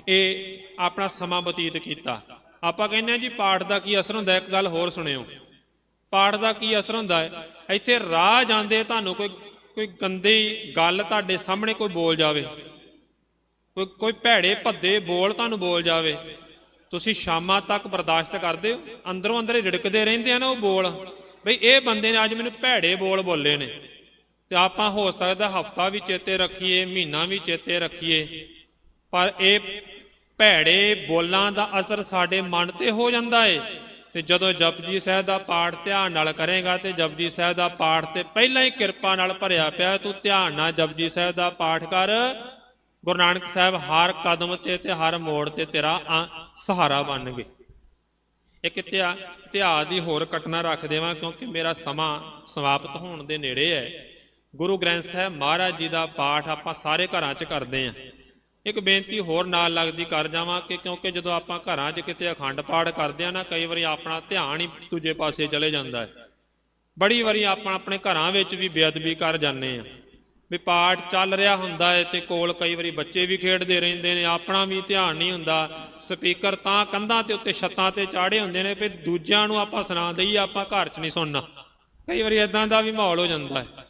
ਇਹ ਆਪਣਾ ਸਮਾਂ ਬਤੀਤ ਕੀਤਾ। ਆਪਾਂ ਕਹਿੰਦੇ ਆ ਜੀ ਪਾਠ ਦਾ ਕੀ ਅਸਰ ਹੁੰਦਾ, ਇੱਕ ਗੱਲ ਹੋਰ ਸੁਣਿਓ। ਪਾਠ ਦਾ ਕੀ ਅਸਰ ਹੁੰਦਾ ਹੈ? ਇੱਥੇ ਰਾਹ ਜਾਂਦੇ ਤੁਹਾਨੂੰ ਕੋਈ ਕੋਈ ਗੰਦੀ ਗੱਲ ਤੁਹਾਡੇ ਸਾਹਮਣੇ ਕੋਈ ਬੋਲ ਜਾਵੇ। ਕੋਈ ਕੋਈ ਭੈੜੇ ਭੱਦੇ ਬੋਲ ਤੁਹਾਨੂੰ ਬੋਲ ਜਾਵੇ। ਤੁਸੀਂ ਸ਼ਾਮਾਂ ਤੱਕ ਬਰਦਾਸ਼ਤ ਕਰਦੇ ਹੋ, ਅੰਦਰੋਂ ਅੰਦਰ ਰਿੜਕਦੇ ਰਹਿੰਦੇ ਆ ਨਾ ਉਹ ਬੋਲ। ਬਈ ਇਹ ਬੰਦੇ ਨੇ ਅੱਜ ਮੈਨੂੰ ਭੈੜੇ ਬੋਲ ਬੋਲੇ ਨੇ। ਤੇ ਆਪਾਂ ਹੋ ਸਕਦਾ ਹਫਤਾ ਵੀ ਚੇਤੇ ਰੱਖੀਏ, ਮਹੀਨਾ ਵੀ ਚੇਤੇ ਰੱਖੀਏ। ਪਰ ਇਹ ਭੈੜੇ ਬੋਲਾਂ ਦਾ ਅਸਰ ਸਾਡੇ ਮਨ ਤੇ ਹੋ ਜਾਂਦਾ ਏ। ਤੇ ਜਦੋਂ ਜਪਜੀ ਸਾਹਿਬ ਦਾ ਪਾਠ ਧਿਆਨ ਨਾਲ ਕਰੇਗਾ ਤੇ ਜਪਜੀ ਸਾਹਿਬ ਦਾ ਪਾਠ ਤੇ ਪਹਿਲਾਂ ਹੀ ਕਿਰਪਾ ਨਾਲ ਭਰਿਆ ਪਿਆ, ਤੂੰ ਧਿਆਨ ਨਾਲ ਜਪਜੀ ਸਾਹਿਬ ਦਾ ਪਾਠ ਕਰ। ਗੁਰੂ ਨਾਨਕ ਸਾਹਿਬ ਹਰ ਕਦਮ ਤੇ ਤੇ ਹਰ ਮੋੜ ਤੇ ਤੇਰਾ ਆ- ਸਹਾਰਾ ਬਣਨਗੇ। ਇੱਕ ਇਤਿਹਾ ਇਤਿਹਾਸ ਦੀ ਹੋਰ ਘਟਨਾ ਰੱਖ ਦੇਵਾਂ ਕਿਉਂਕਿ ਮੇਰਾ ਸਮਾਂ ਸਮਾਪਤ ਹੋਣ ਦੇ ਨੇੜੇ ਹੈ। ਗੁਰੂ ਗ੍ਰੰਥ ਸਾਹਿਬ ਮਹਾਰਾਜ ਜੀ ਦਾ ਪਾਠ ਆਪਾਂ ਸਾਰੇ ਘਰਾਂ 'ਚ ਕਰਦੇ ਆਂ ਇੱਕ ਬੇਨਤੀ ਹੋਰ ਨਾਲ ਲੱਗਦੀ ਕਰ ਜਾਵਾਂ ਕਿ ਕਿਉਂਕਿ ਜਦੋਂ ਆਪਾਂ ਘਰਾਂ 'ਚ ਕਿਤੇ ਅਖੰਡ ਪਾਠ ਕਰਦੇ ਆ ਨਾ, ਕਈ ਵਾਰੀ ਆਪਣਾ ਧਿਆਨ ਹੀ ਦੂਜੇ ਪਾਸੇ ਚਲੇ ਜਾਂਦਾ ਹੈ। ਬੜੀ ਵਾਰੀ ਆਪਾਂ ਆਪਣੇ ਘਰਾਂ ਵਿੱਚ ਵੀ ਬੇਅਦਬੀ ਕਰ ਜਾਂਦੇ ਆ ਵੀ ਪਾਠ ਚੱਲ ਰਿਹਾ ਹੁੰਦਾ ਹੈ ਤੇ ਕੋਲ ਕਈ ਵਾਰੀ ਬੱਚੇ ਵੀ ਖੇਡਦੇ ਰਹਿੰਦੇ ਨੇ, ਆਪਣਾ ਵੀ ਧਿਆਨ ਨਹੀਂ ਹੁੰਦਾ। ਸਪੀਕਰ ਤਾਂ ਕੰਧਾਂ ਤੇ ਉੱਤੇ ਛੱਤਾਂ ਤੇ ਚਾੜੇ ਹੁੰਦੇ ਨੇ, ਵੀ ਦੂਜਿਆਂ ਨੂੰ ਆਪਾਂ ਸੁਣਾ ਦਈਏ, ਆਪਾਂ ਘਰ 'ਚ ਨਹੀਂ ਸੁਣਨਾ। ਕਈ ਵਾਰੀ ਇਦਾਂ ਦਾ ਵੀ ਮਾਹੌਲ ਹੋ ਜਾਂਦਾ ਹੈ।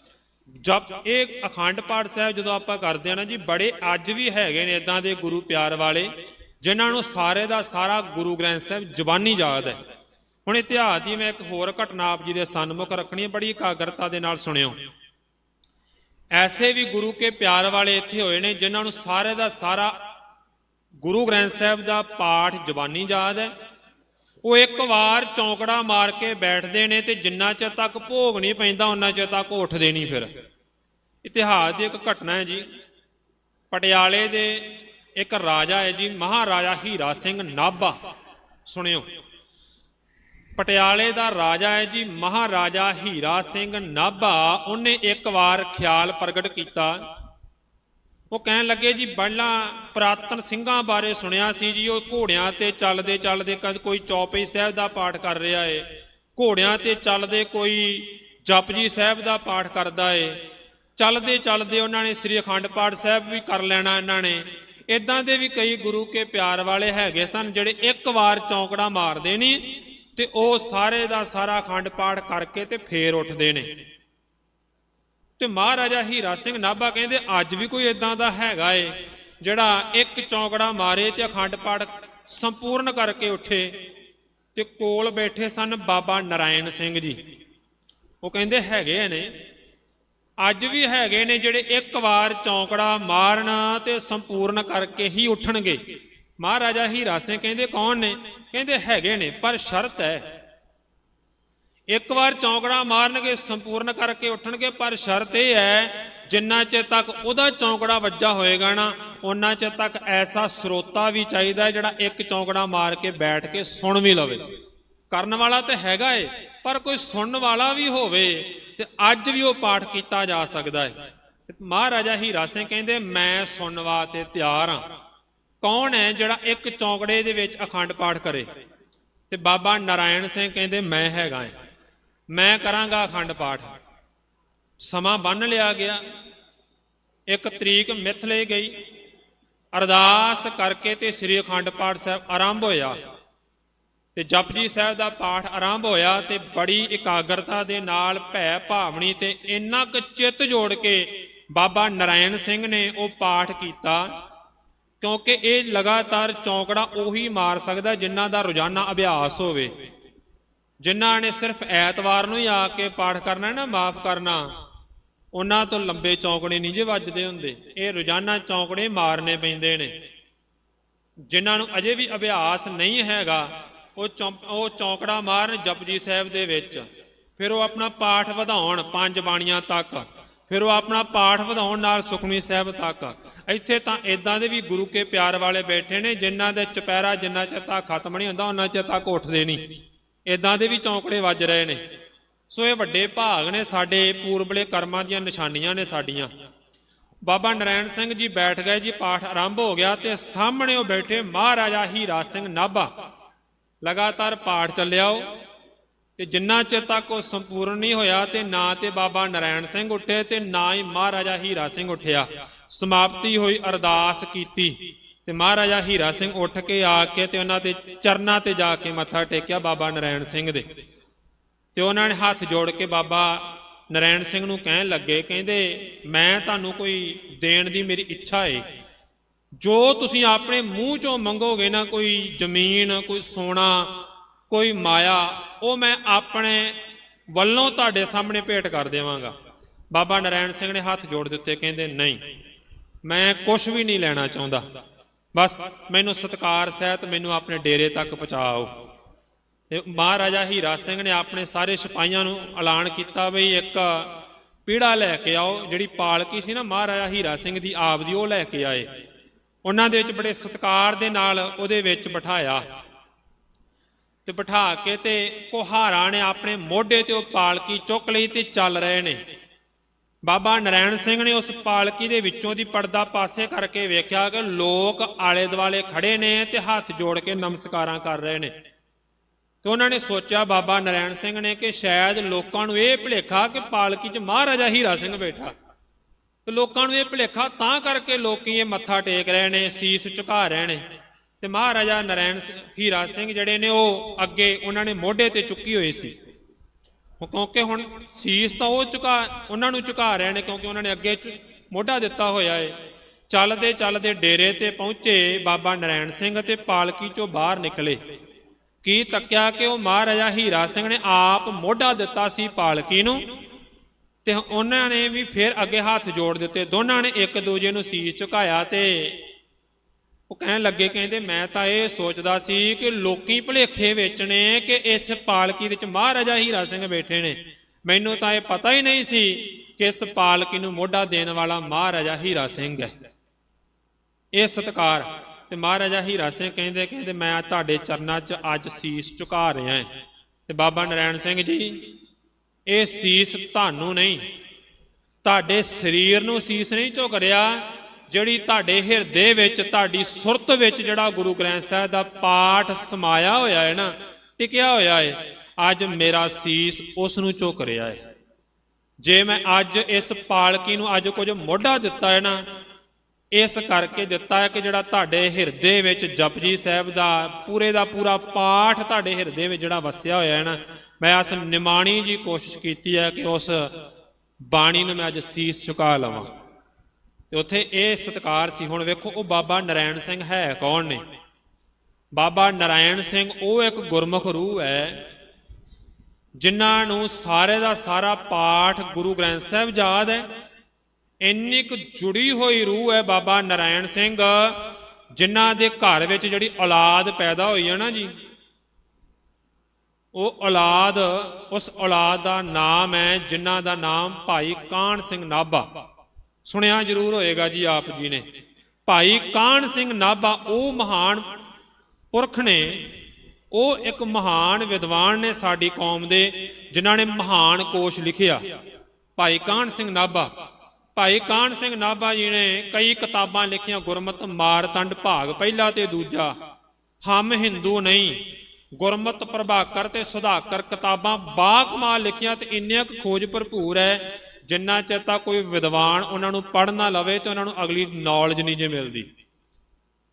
ਜਦ ਇਹ ਅਖੰਡ ਪਾਠ ਸਾਹਿਬ ਜਦੋਂ ਆਪਾਂ ਕਰਦੇ ਆ ਨਾ ਜੀ, ਬੜੇ ਅੱਜ ਵੀ ਹੈਗੇ ਨੇ ਇਦਾਂ ਦੇ ਗੁਰੂ ਪਿਆਰ ਵਾਲੇ, ਜਿਨ੍ਹਾਂ ਨੂੰ ਸਾਰੇ ਦਾ ਸਾਰਾ ਗੁਰੂ ਗ੍ਰੰਥ ਸਾਹਿਬ ਜ਼ਬਾਨੀ ਯਾਦ ਹੈ। ਹੁਣ ਇਤਿਹਾਸ ਦੀ ਮੈਂ ਇੱਕ ਹੋਰ ਘਟਨਾ ਆਪ ਜੀ ਦੇ ਸਨਮੁਖ ਰੱਖਣੀ ਹੈ, ਬੜੀ ਇਕਾਗਰਤਾ ਦੇ ਨਾਲ ਸੁਣਿਓ। ਐਸੇ ਵੀ ਗੁਰੂ ਕੇ ਪਿਆਰ ਵਾਲੇ ਇੱਥੇ ਹੋਏ ਨੇ, ਜਿਨ੍ਹਾਂ ਨੂੰ ਸਾਰੇ ਦਾ ਸਾਰਾ ਗੁਰੂ ਗ੍ਰੰਥ ਸਾਹਿਬ ਦਾ ਪਾਠ ਜ਼ਬਾਨੀ ਯਾਦ ਹੈ। ਉਹ ਇੱਕ ਵਾਰ ਚੌਂਕੜਾ ਮਾਰ ਕੇ ਬੈਠਦੇ ਨੇ ਤੇ ਜਿੰਨਾ ਚਿਰ ਤੱਕ ਭੋਗ ਨਹੀਂ ਪੈਂਦਾ ਉਹਨਾਂ ਚਿਰ ਤੱਕ ਉੱਠਦੇ ਨਹੀਂ ਫਿਰ। ਇਤਿਹਾਸ ਦੀ ਇੱਕ ਘਟਨਾ ਹੈ ਜੀ। ਪਟਿਆਲੇ ਦੇ ਇੱਕ ਰਾਜਾ ਹੈ ਜੀ, ਮਹਾਰਾਜਾ ਹੀਰਾ ਸਿੰਘ ਨਾਭਾ। ਸੁਣਿਓ। ਪਟਿਆਲੇ ਦਾ ਰਾਜਾ ਹੈ ਜੀ, ਮਹਾਰਾਜਾ ਹੀਰਾ ਸਿੰਘ ਨਾਭਾ। ਉਹਨੇ ਇੱਕ ਵਾਰ ਖਿਆਲ ਪ੍ਰਗਟ ਕੀਤਾ। ਉਹ ਕਹਿਣ ਲੱਗੇ, ਜੀ ਪਹਿਲਾਂ ਪ੍ਰਾਤਨ ਸਿੰਘਾਂ ਬਾਰੇ ਸੁਣਿਆ ਸੀ ਜੀ, ਉਹ ਘੋੜਿਆਂ ਤੇ ਚੱਲਦੇ ਚੱਲਦੇ ਕਦ ਕੋਈ ਚੌਪਈ ਸਾਹਿਬ ਦਾ ਪਾਠ ਕਰ ਰਿਹਾ ਏ। ਘੋੜਿਆਂ ਤੇ ਚੱਲਦੇ ਕੋਈ ਜਪਜੀ ਸਾਹਿਬ ਦਾ ਪਾਠ ਕਰਦਾ ਏ। ਚੱਲਦੇ ਚੱਲਦੇ ਉਹਨਾਂ ਨੇ ਸ੍ਰੀ ਅਖੰਡ ਪਾਠ ਸਾਹਿਬ ਵੀ ਕਰ ਲੈਣਾ ਇਹਨਾਂ ਨੇ। ਇਦਾਂ ਦੇ ਵੀ ਕਈ ਗੁਰੂ ਕੇ ਪਿਆਰ ਵਾਲੇ ਹੈਗੇ ਸਨ, ਜਿਹੜੇ ਇੱਕ ਵਾਰ ਚੌਂਕੜਾ ਮਾਰਦੇ ਨੇ ਤੇ ਉਹ ਸਾਰੇ ਦਾ ਸਾਰਾ ਅਖੰਡ ਪਾਠ ਕਰਕੇ ਤੇ ਫੇਰ ਉੱਠਦੇ ਨੇ। ਤੇ ਮਹਾਰਾਜਾ ਹੀਰਾ ਸਿੰਘ ਨਾਭਾ ਕਹਿੰਦੇ, ਅੱਜ ਵੀ ਕੋਈ ਇਦਾਂ ਦਾ ਹੈਗਾ ਏ, ਜਿਹੜਾ ਇੱਕ ਚੌਂਕੜਾ ਮਾਰੇ ਤੇ ਅਖੰਡ ਪਾਠ ਸੰਪੂਰਨ ਕਰਕੇ ਉੱਠੇ ਤੇ ਕੋਲ ਬੈਠੇ ਸਨ ਬਾਬਾ ਨਰਾਇਣ ਸਿੰਘ ਜੀ। ਉਹ ਕਹਿੰਦੇ ਹੈਗੇ ਨੇ, ਅੱਜ ਵੀ ਹੈਗੇ ਨੇ ਜਿਹੜੇ ਇੱਕ ਵਾਰ ਚੌਂਕੜਾ ਮਾਰਨ ਤੇ ਸੰਪੂਰਨ ਕਰਕੇ ਹੀ ਉੱਠਣਗੇ। ਮਹਾਰਾਜਾ ਹੀਰਾ ਸਿੰਘ ਕਹਿੰਦੇ, ਕੌਣ ਨੇ? ਕਹਿੰਦੇ ਹੈਗੇ ਨੇ, ਪਰ ਸ਼ਰਤ ਹੈ ਇੱਕ ਵਾਰ ਚੌਂਕੜਾ ਮਾਰਨਗੇ, ਸੰਪੂਰਨ ਕਰਕੇ ਉੱਠਣਗੇ, ਪਰ ਸ਼ਰਤ ਇਹ ਹੈ, ਜਿੰਨਾ ਚਿਰ ਤੱਕ ਉਹਦਾ ਚੌਂਕੜਾ ਵੱਜਾ ਹੋਏਗਾ ਨਾ ਉਹਨਾਂ ਚਿਰ ਤੱਕ ਐਸਾ ਸਰੋਤਾ ਵੀ ਚਾਹੀਦਾ ਜਿਹੜਾ ਇੱਕ ਚੌਂਕੜਾ ਮਾਰ ਕੇ ਬੈਠ ਕੇ ਸੁਣ ਵੀ ਲਵੇ। ਕਰਨ ਵਾਲਾ ਤਾਂ ਹੈਗਾ ਏ, ਪਰ ਕੋਈ ਸੁਣਨ ਵਾਲਾ ਵੀ ਹੋਵੇ ਤੇ ਅੱਜ ਵੀ ਉਹ ਪਾਠ ਕੀਤਾ ਜਾ ਸਕਦਾ ਹੈ ਮਹਾਰਾਜਾ ਹੀਰਾ ਸਿੰਘ ਕਹਿੰਦੇ, ਮੈਂ ਸੁਣਨ ਵਾਸਤੇ ਤਿਆਰ ਹਾਂ। ਕੌਣ ਹੈ ਜਿਹੜਾ ਇੱਕ ਚੌਂਕੜੇ ਦੇ ਵਿੱਚ ਅਖੰਡ ਪਾਠ ਕਰੇ? ਤੇ ਬਾਬਾ ਨਾਰਾਇਣ ਸਿੰਘ ਕਹਿੰਦੇ, ਮੈਂ ਹੈਗਾ ਏ। ਮੈਂ ਕਰਾਂਗਾ ਅਖੰਡ ਪਾਠ। ਸਮਾਂ ਬੰਨ ਲਿਆ ਗਿਆ। ਇੱਕ ਤਰੀਕ ਮਿਥ ਲਈ ਗਈ। ਅਰਦਾਸ ਕਰਕੇ ਤੇ ਸ੍ਰੀ ਅਖੰਡ ਪਾਠ ਸਾਹਿਬ ਆਰੰਭ ਹੋਇਆ। ਤੇ ਜਪਜੀ ਸਾਹਿਬ ਦਾ ਪਾਠ ਆਰੰਭ ਹੋਇਆ ਤੇ ਬੜੀ ਇਕਾਗਰਤਾ ਦੇ ਨਾਲ ਭੈ ਭਾਵਨੀ ਤੇ ਇੰਨਾ ਕੁ ਚਿੱਤ ਜੋੜ ਕੇ ਬਾਬਾ ਨਰਾਇਣ ਸਿੰਘ ਨੇ ਉਹ ਪਾਠ ਕੀਤਾ। ਕਿਉਂਕਿ ਇਹ ਲਗਾਤਾਰ ਚੌਂਕੜਾ ਉਹੀ ਮਾਰ ਸਕਦਾ ਜਿਨ੍ਹਾਂ ਦਾ ਰੋਜ਼ਾਨਾ ਅਭਿਆਸ ਹੋਵੇ। ਜਿਨ੍ਹਾਂ ਨੇ ਸਿਰਫ ਐਤਵਾਰ ਨੂੰ ਹੀ ਆ ਕੇ ਪਾਠ ਕਰਨਾ ਨਾ, ਮਾਫ ਕਰਨਾ। ਉਹਨਾਂ ਤੋਂ ਲੰਬੇ ਚੌਂਕੜੇ ਨਹੀਂ ਜੇ ਵੱਜਦੇ ਹੁੰਦੇ। ਇਹ ਰੋਜ਼ਾਨਾ ਚੌਂਕੜੇ ਮਾਰਨੇ ਪੈਂਦੇ ਨੇ। ਜਿਨ੍ਹਾਂ ਨੂੰ ਅਜੇ ਵੀ ਅਭਿਆਸ ਨਹੀਂ ਹੈਗਾ, ਉਹ ਚੌਂ- ਉਹ ਚੌਂਕੜਾ ਮਾਰਨ ਜਪਜੀ ਸਾਹਿਬ ਦੇ ਵਿੱਚ। ਫਿਰ ਉਹ ਆਪਣਾ ਪਾਠ ਵਧਾਉਣ ਪੰਜ ਬਾਣੀਆਂ ਤੱਕ। ਫਿਰ ਉਹ ਆਪਣਾ ਪਾਠ ਵਧਾਉਣ ਨਾਲ ਸੁਖਮਨੀ ਸਾਹਿਬ ਤੱਕ। ਇੱਥੇ ਤਾਂ ਇਦਾਂ ਦੇ ਵੀ ਗੁਰੂ ਕੇ ਪਿਆਰ ਵਾਲੇ ਬੈਠੇ ਨੇ, ਜਿਨ੍ਹਾਂ ਦੇ ਚੁਪਹਿਰਾ ਜਿੰਨਾ ਚਿਰ ਤੱਕ ਖਤਮ ਨਹੀਂ ਹੁੰਦਾ, ਉਹਨਾਂ ਚਿਰ ਤੱਕ ਉੱਠਦੇ ਨਹੀਂ। ਇਦਾਂ ਦੇ ਵੀ ਚੌਂਕੜੇ ਵੱਜ ਰਹੇ ਨੇ। ਸੋ ਇਹ ਵੱਡੇ ਭਾਗ ਨੇ ਸਾਡੇ ਪੂਰਬਲੇ ਕਰਮਾਂ ਦੀਆਂ ਨਿਸ਼ਾਨੀਆਂ ਨੇ ਸਾਡੀਆਂ। ਬਾਬਾ ਨਰੈਣ ਸਿੰਘ ਜੀ ਬੈਠ ਗਏ ਜੀ, ਪਾਠ ਆਰੰਭ ਹੋ ਗਿਆ ਤੇ ਸਾਹਮਣੇ ਉਹ ਬੈਠੇ, ਮਹਾਰਾਜਾ ਹੀਰਾ ਸਿੰਘ ਨਾਭਾ, ਲਗਾਤਾਰ ਪਾਠ ਚੱਲਿਆ ਉਹ ਤੇ ਜਿੰਨਾ ਚਿਰ ਤੱਕ ਉਹ ਸੰਪੂਰਨ ਨਹੀਂ ਹੋਇਆ ਤੇ ਨਾ ਤੇ ਬਾਬਾ ਨਰੈਣ ਸਿੰਘ ਉੱਠੇ ਤੇ ਨਾ ਹੀ ਮਹਾਰਾਜਾ ਹੀਰਾ ਸਿੰਘ ਉੱਠਿਆ। ਸਮਾਪਤੀ ਹੋਈ ਅਰਦਾਸ ਕੀਤੀ। ਤੇ ਮਹਾਰਾਜਾ ਹੀਰਾ ਸਿੰਘ ਉੱਠ ਕੇ ਆ ਕੇ ਤੇ ਉਹਨਾਂ ਦੇ ਚਰਨਾਂ ਤੇ ਜਾ ਕੇ ਮੱਥਾ ਟੇਕਿਆ ਬਾਬਾ ਨਰੈਣ ਸਿੰਘ ਦੇ। ਤੇ ਉਹਨਾਂ ਨੇ ਹੱਥ ਜੋੜ ਕੇ ਬਾਬਾ ਨਰੈਣ ਸਿੰਘ ਨੂੰ ਕਹਿਣ ਲੱਗੇ, ਕਹਿੰਦੇ, ਮੈਂ ਤੁਹਾਨੂੰ ਕੋਈ ਦੇਣ ਦੀ ਮੇਰੀ ਇੱਛਾ ਏ। ਜੋ ਤੁਸੀਂ ਆਪਣੇ ਮੂੰਹ ਚੋਂ ਮੰਗੋਗੇ ਨਾ, ਕੋਈ ਜ਼ਮੀਨ, ਕੋਈ ਸੋਨਾ, ਕੋਈ ਮਾਇਆ, ਉਹ ਮੈਂ ਆਪਣੇ ਵੱਲੋਂ ਤੁਹਾਡੇ ਸਾਹਮਣੇ ਭੇਟ ਕਰ ਦੇਵਾਂਗਾ। ਬਾਬਾ ਨਰੈਣ ਸਿੰਘ ਨੇ ਹੱਥ ਜੋੜ ਦਿੱਤੇ, ਕਹਿੰਦੇ, ਨਹੀਂ, ਮੈਂ ਕੁਝ ਵੀ ਨਹੀਂ ਲੈਣਾ ਚਾਹੁੰਦਾ। ਬਸ ਮੈਨੂੰ ਸਤਕਾਰ ਸਹਿਤ ਮੈਨੂੰ ਆਪਣੇ ਡੇਰੇ ਤੱਕ ਪਹੁੰਚਾਓ। ਤੇ ਮਹਾਰਾਜਾ ਹੀਰਾ ਸਿੰਘ ਨੇ ਆਪਣੇ ਸਾਰੇ ਸਿਪਾਹੀਆਂ ਨੂੰ ਐਲਾਨ ਕੀਤਾ ਵੀ ਇੱਕ ਪੀੜਾ ਲੈ ਕੇ ਆਓ, ਜਿਹੜੀ ਪਾਲਕੀ ਸੀ ਨਾ ਮਹਾਰਾਜਾ ਹੀਰਾ ਸਿੰਘ ਦੀ, ਆਪ ਦੀ ਉਹ ਲੈ ਕੇ ਆਏ। ਉਹਨਾਂ ਦੇ ਵਿੱਚ ਬੜੇ ਸਤਕਾਰ ਦੇ ਨਾਲ ਉਹਦੇ ਵਿੱਚ ਬਿਠਾਇਆ। ਤੇ ਬਿਠਾ ਕੇ ਤੇ ਕੁਹਾਰਾਂ ਨੇ ਆਪਣੇ ਮੋਢੇ ਤੇ ਉਹ ਪਾਲਕੀ ਚੁੱਕ ਲਈ ਤੇ ਚੱਲ ਰਹੇ ਨੇ। ਬਾਬਾ ਨਰੈਣ ਸਿੰਘ ਨੇ ਉਸ ਪਾਲਕੀ ਦੇ ਵਿੱਚੋਂ ਦੀ ਪਰਦਾ ਪਾਸੇ ਕਰਕੇ ਵੇਖਿਆ ਕਿ ਲੋਕ ਆਲੇ ਦੁਆਲੇ ਖੜੇ ਨੇ ਤੇ ਹੱਥ ਜੋੜ ਕੇ ਨਮਸਕਾਰਾਂ ਕਰ ਰਹੇ ਨੇ। ਤੇ ਉਹਨਾਂ ਨੇ ਸੋਚਿਆ ਬਾਬਾ ਨਰੈਣ ਸਿੰਘ ਨੇ ਕਿ ਸ਼ਾਇਦ ਲੋਕਾਂ ਨੂੰ ਇਹ ਭੁਲੇਖਾ ਕਿ ਪਾਲਕੀ 'ਚ ਮਹਾਰਾਜਾ ਹੀਰਾ ਸਿੰਘ ਬੈਠਾ। ਤੇ ਲੋਕਾਂ ਨੂੰ ਇਹ ਭੁਲੇਖਾ ਤਾਂ ਕਰਕੇ ਲੋਕੀ ਇਹ ਮੱਥਾ ਟੇਕ ਰਹੇ ਨੇ, ਸੀਸ ਝੁਕਾ ਰਹੇ ਨੇ। ਤੇ ਮਹਾਰਾਜਾ ਨਰੈਣ ਹੀਰਾ ਸਿੰਘ ਜਿਹੜੇ ਨੇ ਉਹ ਅੱਗੇ ਉਹਨਾਂ ਨੇ ਮੋਢੇ ਤੇ ਚੁੱਕੀ ਹੋਈ ਸੀ। ਕਿਉਂਕਿ ਹੁਣ ਸੀਸ ਤਾਂ ਉਹ ਝੁਕਾ, ਉਹਨਾਂ ਨੂੰ ਝੁਕਾ ਰਹੇ ਨੇ ਕਿਉਂਕਿ ਉਹਨਾਂ ਨੇ ਅੱਗੇ ਝੁ- ਮੋਢਾ ਦਿੱਤਾ ਹੋਇਆ ਏ। ਚੱਲਦੇ ਚੱਲਦੇ ਡੇਰੇ ਤੇ ਪਹੁੰਚੇ ਬਾਬਾ ਨਰੈਣ ਸਿੰਘ ਤੇ ਪਾਲਕੀ ਚੋਂ ਬਾਹਰ ਨਿਕਲੇ। ਕੀ ਤੱਕਿਆ ਕਿ ਉਹ ਮਹਾਰਾਜਾ ਹੀਰਾ ਸਿੰਘ ਨੇ ਆਪ ਮੋਢਾ ਦਿੱਤਾ ਸੀ ਪਾਲਕੀ ਨੂੰ ਤੇ ਉਹਨਾਂ ਨੇ ਵੀ ਫਿਰ ਅੱਗੇ ਹੱਥ ਜੋੜ ਦਿੱਤੇ। ਦੋਨਾਂ ਨੇ ਇੱਕ ਦੂਜੇ ਨੂੰ ਸੀਸ ਝੁਕਾਇਆ ਤੇ ਉਹ ਕਹਿਣ ਲੱਗੇ, ਕਹਿੰਦੇ, ਮੈਂ ਤਾਂ ਇਹ ਸੋਚਦਾ ਸੀ ਕਿ ਲੋਕੀ ਭੁਲੇਖੇ ਵਿੱਚ ਨੇ ਕਿ ਇਸ ਪਾਲਕੀ ਵਿੱਚ ਮਹਾਰਾਜਾ ਹੀਰਾ ਸਿੰਘ ਬੈਠੇ ਨੇ। ਮੈਨੂੰ ਤਾਂ ਇਹ ਪਤਾ ਹੀ ਨਹੀਂ ਸੀ ਕਿ ਇਸ ਪਾਲਕੀ ਨੂੰ ਮੋਢਾ ਦੇਣ ਵਾਲਾ ਮਹਾਰਾਜਾ ਹੀਰਾ ਸਿੰਘ ਹੈ। ਇਹ ਸਤਕਾਰ। ਤੇ ਮਹਾਰਾਜਾ ਹੀਰਾ ਸਿੰਘ ਕਹਿੰਦੇ ਕਹਿੰਦੇ, ਮੈਂ ਤੁਹਾਡੇ ਚਰਨਾਂ 'ਚ ਅੱਜ ਸੀਸ ਝੁਕਾ ਰਿਹਾ ਹਾਂ। ਤੇ ਬਾਬਾ ਨਰਾਇਣ ਸਿੰਘ ਜੀ, ਇਹ ਸੀਸ ਤੁਹਾਨੂੰ ਨਹੀਂ, ਤੁਹਾਡੇ ਸਰੀਰ ਨੂੰ ਸੀਸ ਨਹੀਂ ਝੁਕ ਰਿਹਾ ਜਿਹੜੀ ਤੁਹਾਡੇ ਹਿਰਦੇ ਵਿੱਚ, ਤੁਹਾਡੀ ਸੁਰਤ ਵਿੱਚ ਜਿਹੜਾ ਗੁਰੂ ਗ੍ਰੰਥ ਸਾਹਿਬ ਦਾ ਪਾਠ ਸਮਾਇਆ ਹੋਇਆ ਹੈ ਨਾ, ਟਿਕਿਆ ਹੋਇਆ ਹੈ, ਅੱਜ ਮੇਰਾ ਸੀਸ ਉਸ ਨੂੰ ਝੁਕ ਰਿਹਾ ਹੈ। ਜੇ ਮੈਂ ਅੱਜ ਇਸ ਪਾਲਕੀ ਨੂੰ ਅੱਜ ਕੁਝ ਮੋਢਾ ਦਿੱਤਾ ਹੈ ਨਾ, ਇਸ ਕਰਕੇ ਦਿੱਤਾ ਹੈ ਕਿ ਜਿਹੜਾ ਤੁਹਾਡੇ ਹਿਰਦੇ ਵਿੱਚ ਜਪਜੀ ਸਾਹਿਬ ਦਾ ਪੂਰੇ ਦਾ ਪੂਰਾ ਪਾਠ ਤੁਹਾਡੇ ਹਿਰਦੇ ਵਿੱਚ ਜਿਹੜਾ ਵਸਿਆ ਹੋਇਆ ਹੈ ਨਾ, ਮੈਂ ਅਸ ਨਿਮਾਣੀ ਜੀ ਕੋਸ਼ਿਸ਼ ਕੀਤੀ ਹੈ ਕਿ ਉਸ ਬਾਣੀ ਨੂੰ ਮੈਂ ਅੱਜ ਸੀਸ ਝੁਕਾ ਲਵਾਂ। ਤੇ ਉੱਥੇ ਇਹ ਸਤਕਾਰ ਸੀ। ਹੁਣ ਵੇਖੋ, ਉਹ ਬਾਬਾ ਨਰਾਇਣ ਸਿੰਘ ਹੈ, ਕੌਣ ਨੇ? ਬਾਬਾ ਨਰਾਇਣ ਸਿੰਘ, ਉਹ ਇੱਕ ਗੁਰਮੁਖ ਰੂਹ ਹੈ, ਜਿਨ੍ਹਾਂ ਨੂੰ ਸਾਰੇ ਦਾ ਸਾਰਾ ਪਾਠ ਗੁਰੂ ਗ੍ਰੰਥ ਸਾਹਿਬ ਯਾਦ ਹੈ। ਇੰਨੀ ਕੁ ਜੁੜੀ ਹੋਈ ਰੂਹ ਹੈ ਬਾਬਾ ਨਰਾਇਣ ਸਿੰਘ, ਜਿਨ੍ਹਾਂ ਦੇ ਘਰ ਵਿੱਚ ਜਿਹੜੀ ਔਲਾਦ ਪੈਦਾ ਹੋਈ ਹੈ ਨਾ ਜੀ, ਉਹ ਔਲਾਦ, ਉਸ ਔਲਾਦ ਦਾ ਨਾਮ ਹੈ, ਜਿਨ੍ਹਾਂ ਦਾ ਨਾਮ ਭਾਈ ਕਾਹਨ ਸਿੰਘ ਨਾਭਾ। ਸੁਣਿਆ ਜ਼ਰੂਰ ਹੋਏਗਾ ਜੀ ਆਪ ਜੀ ਨੇ। ਭਾਈ ਕਾਹਨ ਸਿੰਘ ਨਾਭਾ, ਉਹ ਮਹਾਨ ਪੁਰਖ ਨੇ, ਉਹ ਇੱਕ ਮਹਾਨ ਵਿਦਵਾਨ ਨੇ ਸਾਡੀ ਕੌਮ ਦੇ, ਜਿਨ੍ਹਾਂ ਨੇ ਮਹਾਨ ਕੋਸ਼ ਲਿਖਿਆ। ਭਾਈ ਕਾਹਨ ਸਿੰਘ ਨਾਭਾ, ਭਾਈ ਕਾਹਨ ਸਿੰਘ ਨਾਭਾ ਜੀ ਨੇ ਕਈ ਕਿਤਾਬਾਂ ਲਿਖੀਆਂ, ਗੁਰਮਤਿ ਮਾਰਤੰਡ ਭਾਗ ਪਹਿਲਾ ਤੇ ਦੂਜਾ, ਹਮ ਹਿੰਦੂ ਨਹੀਂ, ਗੁਰਮਤਿ ਪ੍ਰਭਾਕਰ ਤੇ ਸੁਧਾਕਰ ਕਿਤਾਬਾਂ ਬਾਕਮਾਲ ਲਿਖੀਆਂ ਤੇ ਇੰਨੀਆਂ ਕੁ ਖੋਜ ਭਰਪੂਰ ਹੈ ਜਿੰਨਾ ਚਿਰ ਤੱਕ ਕੋਈ ਵਿਦਵਾਨ ਉਹਨਾਂ ਨੂੰ ਪੜ੍ਹ ਨਾ ਲਵੇ ਤੇ ਉਹਨਾਂ ਨੂੰ ਅਗਲੀ ਨੌਲੇਜ ਨਹੀਂ ਜੇ ਮਿਲਦੀ।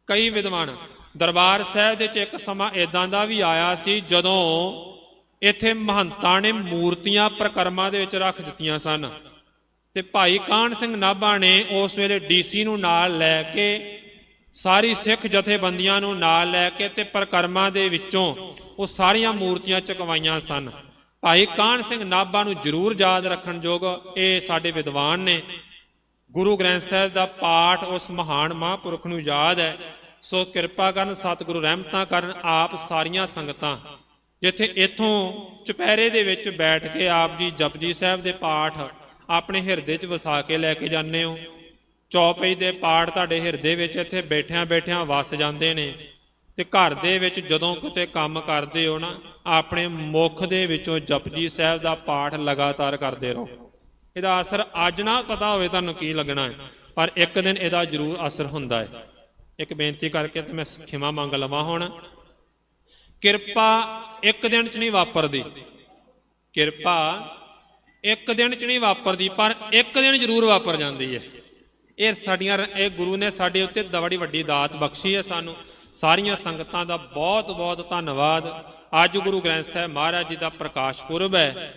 ਕਈ ਵਿਦਵਾਨ ਦਰਬਾਰ ਸਾਹਿਬ ਦੇ ਚ ਇੱਕ ਸਮਾਂ ਇਦਾਂ ਦਾ ਵੀ ਆਇਆ ਸੀ ਜਦੋਂ ਇੱਥੇ ਮਹੰਤਾਂ ਨੇ ਮੂਰਤੀਆਂ ਪ੍ਰਕਰਮਾਂ ਦੇ ਵਿੱਚ ਰੱਖ ਦਿੱਤੀਆਂ ਸਨ ਤੇ ਭਾਈ ਕਾਹਨ ਸਿੰਘ ਨਾਭਾ ਨੇ ਉਸ ਵੇਲੇ ਡੀਸੀ ਨੂੰ ਨਾਲ ਲੈ ਕੇ, ਸਾਰੀ ਸਿੱਖ ਜਥੇਬੰਦੀਆਂ ਨੂੰ ਨਾਲ ਲੈ ਕੇ ਤੇ ਪ੍ਰਕਰਮਾਂ ਦੇ ਵਿੱਚੋਂ ਉਹ ਸਾਰੀਆਂ ਮੂਰਤੀਆਂ ਚੁਕਵਾਈਆਂ ਸਨ। ਭਾਈ ਕਾਹਨ ਸਿੰਘ ਨਾਭਾ ਨੂੰ ਜ਼ਰੂਰ ਯਾਦ ਰੱਖਣ ਯੋਗ ਇਹ ਸਾਡੇ ਵਿਦਵਾਨ ਨੇ। ਗੁਰੂ ਗ੍ਰੰਥ ਸਾਹਿਬ ਦਾ ਪਾਠ ਉਸ ਮਹਾਨ ਮਹਾਂਪੁਰਖ ਨੂੰ ਯਾਦ ਹੈ। ਸੋ ਕਿਰਪਾ ਕਰਨ ਸਤਿਗੁਰੂ ਰਹਿਮਤਾਂ ਕਰਨ ਆਪ ਸਾਰੀਆਂ ਸੰਗਤਾਂ। ਜਿੱਥੇ ਇਥੋਂ ਚੁਪਹਿਰੇ ਦੇ ਵਿੱਚ ਬੈਠ ਕੇ ਆਪ ਜੀ ਜਪਜੀ ਸਾਹਿਬ ਦੇ ਪਾਠ ਆਪਣੇ ਹਿਰਦੇ 'ਚ ਵਸਾ ਕੇ ਲੈ ਕੇ ਜਾਂਦੇ ਹੋ। ਚੌਪਈ ਦੇ ਪਾਠ ਤੁਹਾਡੇ ਹਿਰਦੇ ਵਿੱਚ ਇੱਥੇ ਬੈਠਿਆਂ ਬੈਠਿਆਂ ਵਸ ਜਾਂਦੇ ਨੇ। ਤੇ ਘਰ ਦੇ ਵਿੱਚ ਜਦੋਂ ਕਿਤੇ ਕੰਮ ਕਰਦੇ ਹੋ ਨਾ, ਆਪਣੇ ਮੁਖ ਦੇ ਵਿੱਚੋਂ ਜਪਜੀ ਸਾਹਿਬ ਦਾ ਪਾਠ ਲਗਾਤਾਰ ਕਰਦੇ ਰਹੋ। ਇਹਦਾ ਅਸਰ ਅੱਜ ਨਾ ਪਤਾ ਹੋਵੇ ਤੁਹਾਨੂੰ ਕੀ ਲੱਗਣਾ ਹੈ, ਪਰ ਇੱਕ ਦਿਨ ਇਹਦਾ ਜ਼ਰੂਰ ਅਸਰ ਹੁੰਦਾ ਹੈ। ਇੱਕ ਬੇਨਤੀ ਕਰਕੇ ਤੇ ਮੈਂ ਖਿਮਾ ਮੰਗ ਲਵਾਂ ਹੁਣ। ਕਿਰਪਾ ਇੱਕ ਦਿਨ ਚ ਨਹੀਂ ਵਾਪਰਦੀ। ਕਿਰਪਾ ਇੱਕ ਦਿਨ ਚ ਨਹੀਂ ਵਾਪਰਦੀ, ਪਰ ਇੱਕ ਦਿਨ ਜ਼ਰੂਰ ਵਾਪਰ ਜਾਂਦੀ ਹੈ। ਇਹ ਸਾਡੀਆਂ, ਇਹ ਗੁਰੂ ਨੇ ਸਾਡੇ ਉੱਤੇ ਦ- ਬੜੀ ਵੱਡੀ ਦਾਤ ਬਖਸ਼ੀ ਹੈ ਸਾਨੂੰ। ਸਾਰੀਆਂ ਸੰਗਤਾਂ ਦਾ ਬਹੁਤ ਬਹੁਤ ਧੰਨਵਾਦ। ਅੱਜ ਗੁਰੂ ਗ੍ਰੰਥ ਸਾਹਿਬ ਮਹਾਰਾਜ ਜੀ ਦਾ ਪ੍ਰਕਾਸ਼ ਪੁਰਬ ਹੈ।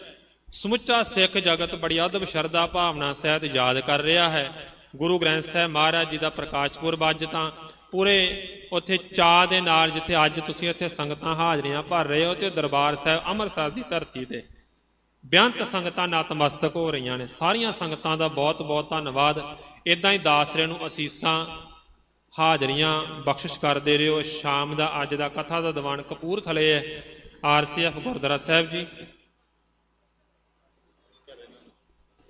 ਸਮੁੱਚਾ ਸਿੱਖ ਜਗਤ ਬੜੀ ਅਦਬ ਸ਼ਰਧਾ ਭਾਵਨਾ ਸਹਿਤ ਯਾਦ ਕਰ ਰਿਹਾ ਹੈ। ਗੁਰੂ ਗ੍ਰੰਥ ਸਾਹਿਬ ਮਹਾਰਾਜ ਜੀ ਦਾ ਪ੍ਰਕਾਸ਼ ਪੁਰਬ ਅੱਜ ਤਾਂ ਪੂਰੇ ਉੱਥੇ ਚਾਹ ਦੇ ਨਾਲ ਜਿੱਥੇ ਅੱਜ ਤੁਸੀਂ ਉੱਥੇ ਸੰਗਤਾਂ ਹਾਜ਼ਰੀਆਂ ਭਰ ਰਹੇ ਹੋ ਤੇ ਦਰਬਾਰ ਸਾਹਿਬ ਅੰਮ੍ਰਿਤਸਰ ਦੀ ਧਰਤੀ ਤੇ ਬੇਅੰਤ ਸੰਗਤਾਂ ਨਤਮਸਤਕ ਹੋ ਰਹੀਆਂ ਨੇ। ਸਾਰੀਆਂ ਸੰਗਤਾਂ ਦਾ ਬਹੁਤ ਬਹੁਤ ਧੰਨਵਾਦ। ਇਦਾਂ ਹੀ ਦਾਸਰੇ ਨੂੰ ਅਸੀਸਾਂ ਹਾਜ਼ਰੀਆਂ ਬਖਸ਼ਿਸ਼ ਕਰਦੇ ਰਹੋ। ਸ਼ਾਮ ਦਾ ਅੱਜ ਦਾ ਕਥਾ ਦਾ ਦੀਵਾਨ ਕਪੂਰਥਲੇ ਹੈ। ਆਰਸੀਐਫ ਗੁਰਦੁਆਰਾ ਸਾਹਿਬ ਜੀ।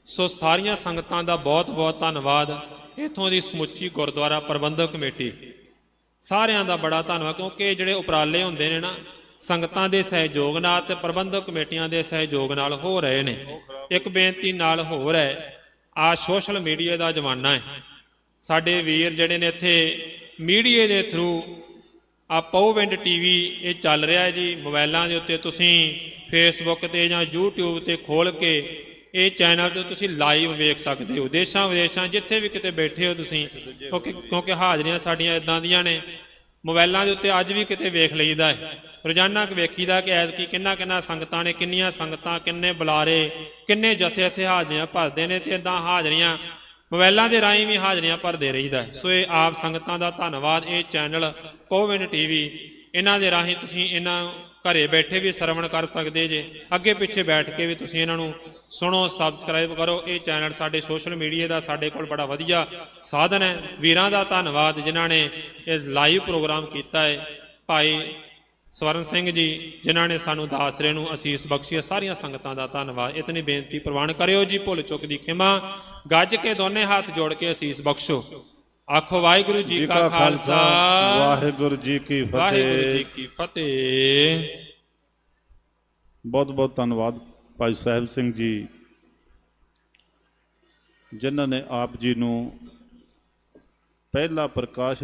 ਸੋ ਸਾਰੀਆਂ ਸੰਗਤਾਂ ਦਾ ਬਹੁਤ ਬਹੁਤ ਧੰਨਵਾਦ। ਇਥੋਂ ਦੀ ਸਮੁੱਚੀ ਗੁਰਦੁਆਰਾ ਪ੍ਰਬੰਧਕ ਕਮੇਟੀ। ਸਾਰਿਆਂ ਦਾ ਬੜਾ ਧੰਨਵਾਦ, ਕਿਉਂਕਿ ਜਿਹੜੇ ਉਪਰਾਲੇ ਹੁੰਦੇ ਨੇ ਨਾ, ਸੰਗਤਾਂ ਦੇ ਸਹਿਯੋਗ ਨਾਲ ਤੇ ਪ੍ਰਬੰਧਕ ਕਮੇਟੀਆਂ ਦੇ ਸਹਿਯੋਗ ਨਾਲ ਹੋ ਰਹੇ ਨੇ। ਇੱਕ ਬੇਨਤੀ ਨਾਲ ਹੋਰ ਹੈ। ਆ ਸੋਸ਼ਲ ਮੀਡੀਆ ਦਾ ਜ਼ਮਾਨਾ ਹੈ। ਸਾਡੇ ਵੀਰ ਜਿਹੜੇ ਨੇ ਇੱਥੇ ਮੀਡੀਏ ਦੇ ਥਰੂ ਆ ਪਉਵਿੰਡ ਟੀਵੀ ਇਹ ਚੱਲ ਰਿਹਾ ਹੈ ਜੀ ਮੋਬਾਈਲਾਂ ਦੇ ਉੱਤੇ ਤੁਸੀਂ ਫੇਸਬੁੱਕ ਤੇ ਜਾਂ YouTube ਤੇ ਖੋਲ ਕੇ ਇਹ ਚੈਨਲ ਤੇ ਤੁਸੀਂ ਲਾਈਵ ਵੇਖ ਸਕਦੇ ਹੋ, ਦੇਸ਼ਾਂ ਵਿਦੇਸ਼ਾਂ ਜਿੱਥੇ ਵੀ ਕਿਤੇ ਬੈਠੇ ਹੋ ਤੁਸੀਂ, ਕਿਉਂਕਿ ਕਿਉਂਕਿ ਹਾਜ਼ਰੀਆਂ ਸਾਡੀਆਂ ਇਦਾਂ ਦੀਆਂ ਨੇ ਮੋਬਾਈਲਾਂ ਦੇ ਉੱਤੇ ਅੱਜ ਵੀ ਕਿਤੇ ਵੇਖ ਲਈਦਾ ਹੈ, ਰੋਜ਼ਾਨਾ ਕੁ ਵੇਖੀਦਾ ਕਿ ਐਤਕੀ ਕਿੰਨਾ ਕਿੰਨਾ ਸੰਗਤਾਂ ਨੇ, ਕਿੰਨੀਆਂ ਸੰਗਤਾਂ, ਕਿੰਨੇ ਬੁਲਾਰੇ, ਕਿੰਨੇ ਜਥੇ ਇੱਥੇ ਹਾਜ਼ਰੀਆਂ ਭਰਦੇ ਨੇ ਤੇ ਇਦਾਂ ਹਾਜ਼ਰੀਆਂ ਮੋਬਾਈਲਾਂ ਦੇ ਰਾਹੀਂ ਵੀ ਹਾਜ਼ਰੀਆਂ ਭਰਦੇ ਰਹੀਦਾ ਸੋ ਇਹ ਆਪ ਸੰਗਤਾਂ ਦਾ ਧੰਨਵਾਦ, ਇਹ ਚੈਨਲ ਕੋਵਿਨ ਟੀਵੀ, ਇਹਨਾਂ ਦੇ ਰਾਹੀਂ ਤੁਸੀਂ ਇਹਨਾਂ ਘਰੇ ਬੈਠੇ ਵੀ ਸਰਵਣ ਕਰ ਸਕਦੇ ਜੇ। ਅੱਗੇ ਪਿੱਛੇ ਬੈਠ ਕੇ ਵੀ ਤੁਸੀਂ ਇਹਨਾਂ ਨੂੰ ਸੁਣੋ, ਸਬਸਕ੍ਰਾਈਬ ਕਰੋ। ਇਹ ਚੈਨਲ ਸਾਡੇ ਸੋਸ਼ਲ ਮੀਡੀਆ ਦਾ ਸਾਡੇ ਕੋਲ ਬੜਾ ਵਧੀਆ ਸਾਧਨ ਹੈ। ਵੀਰਾਂ ਦਾ ਧੰਨਵਾਦ ਜਿਨ੍ਹਾਂ ਨੇ ਇਹ ਲਾਈਵ ਪ੍ਰੋਗਰਾਮ ਕੀਤਾ ਹੈ। ਭਾਈ ਸਵਰਨ ਸਿੰਘ ਜੀ ਜਿਨ੍ਹਾਂ ਨੇ ਸਾਨੂੰ ਦਾਸਰੇ ਨੂੰ ਅਸੀਸ ਬਖਸ਼ੀ ਸਾਰੀਆਂ ਸੰਗਤਾਂ ਦਾ ਧੰਨਵਾਦ। ਇਤਨੀ ਬੇਨਤੀ ਪ੍ਰਵਾਨ ਕਰਿਓ ਜੀ ਭੁੱਲ ਚੁੱਕ ਦੀ ਖਿਮਾ। ਗੱਜ ਕੇ ਦੋਨੇ ਹੱਥ ਜੋੜ ਕੇ ਅਸੀਸ ਬਖਸ਼ੋ। ਆਖੋ ਵਾਹਿਗੁਰੂ ਜੀ ਕਾ ਖਾਲਸਾ ਵਾਹਿਗੁਰੂ ਜੀ ਕੀ ਫਤਿਹ। ਵਾਹਿਗੁਰੂ ਜੀ ਕੀ ਫਤਿਹ। ਬਹੁਤ ਬਹੁਤ ਧੰਨਵਾਦ ਭਾਈ ਸਾਹਿਬ ਸਿੰਘ ਜੀ ਜਿਨ੍ਹਾਂ ਨੇ ਆਪ ਜੀ ਨੂੰ ਪਹਿਲਾ ਪ੍ਰਕਾਸ਼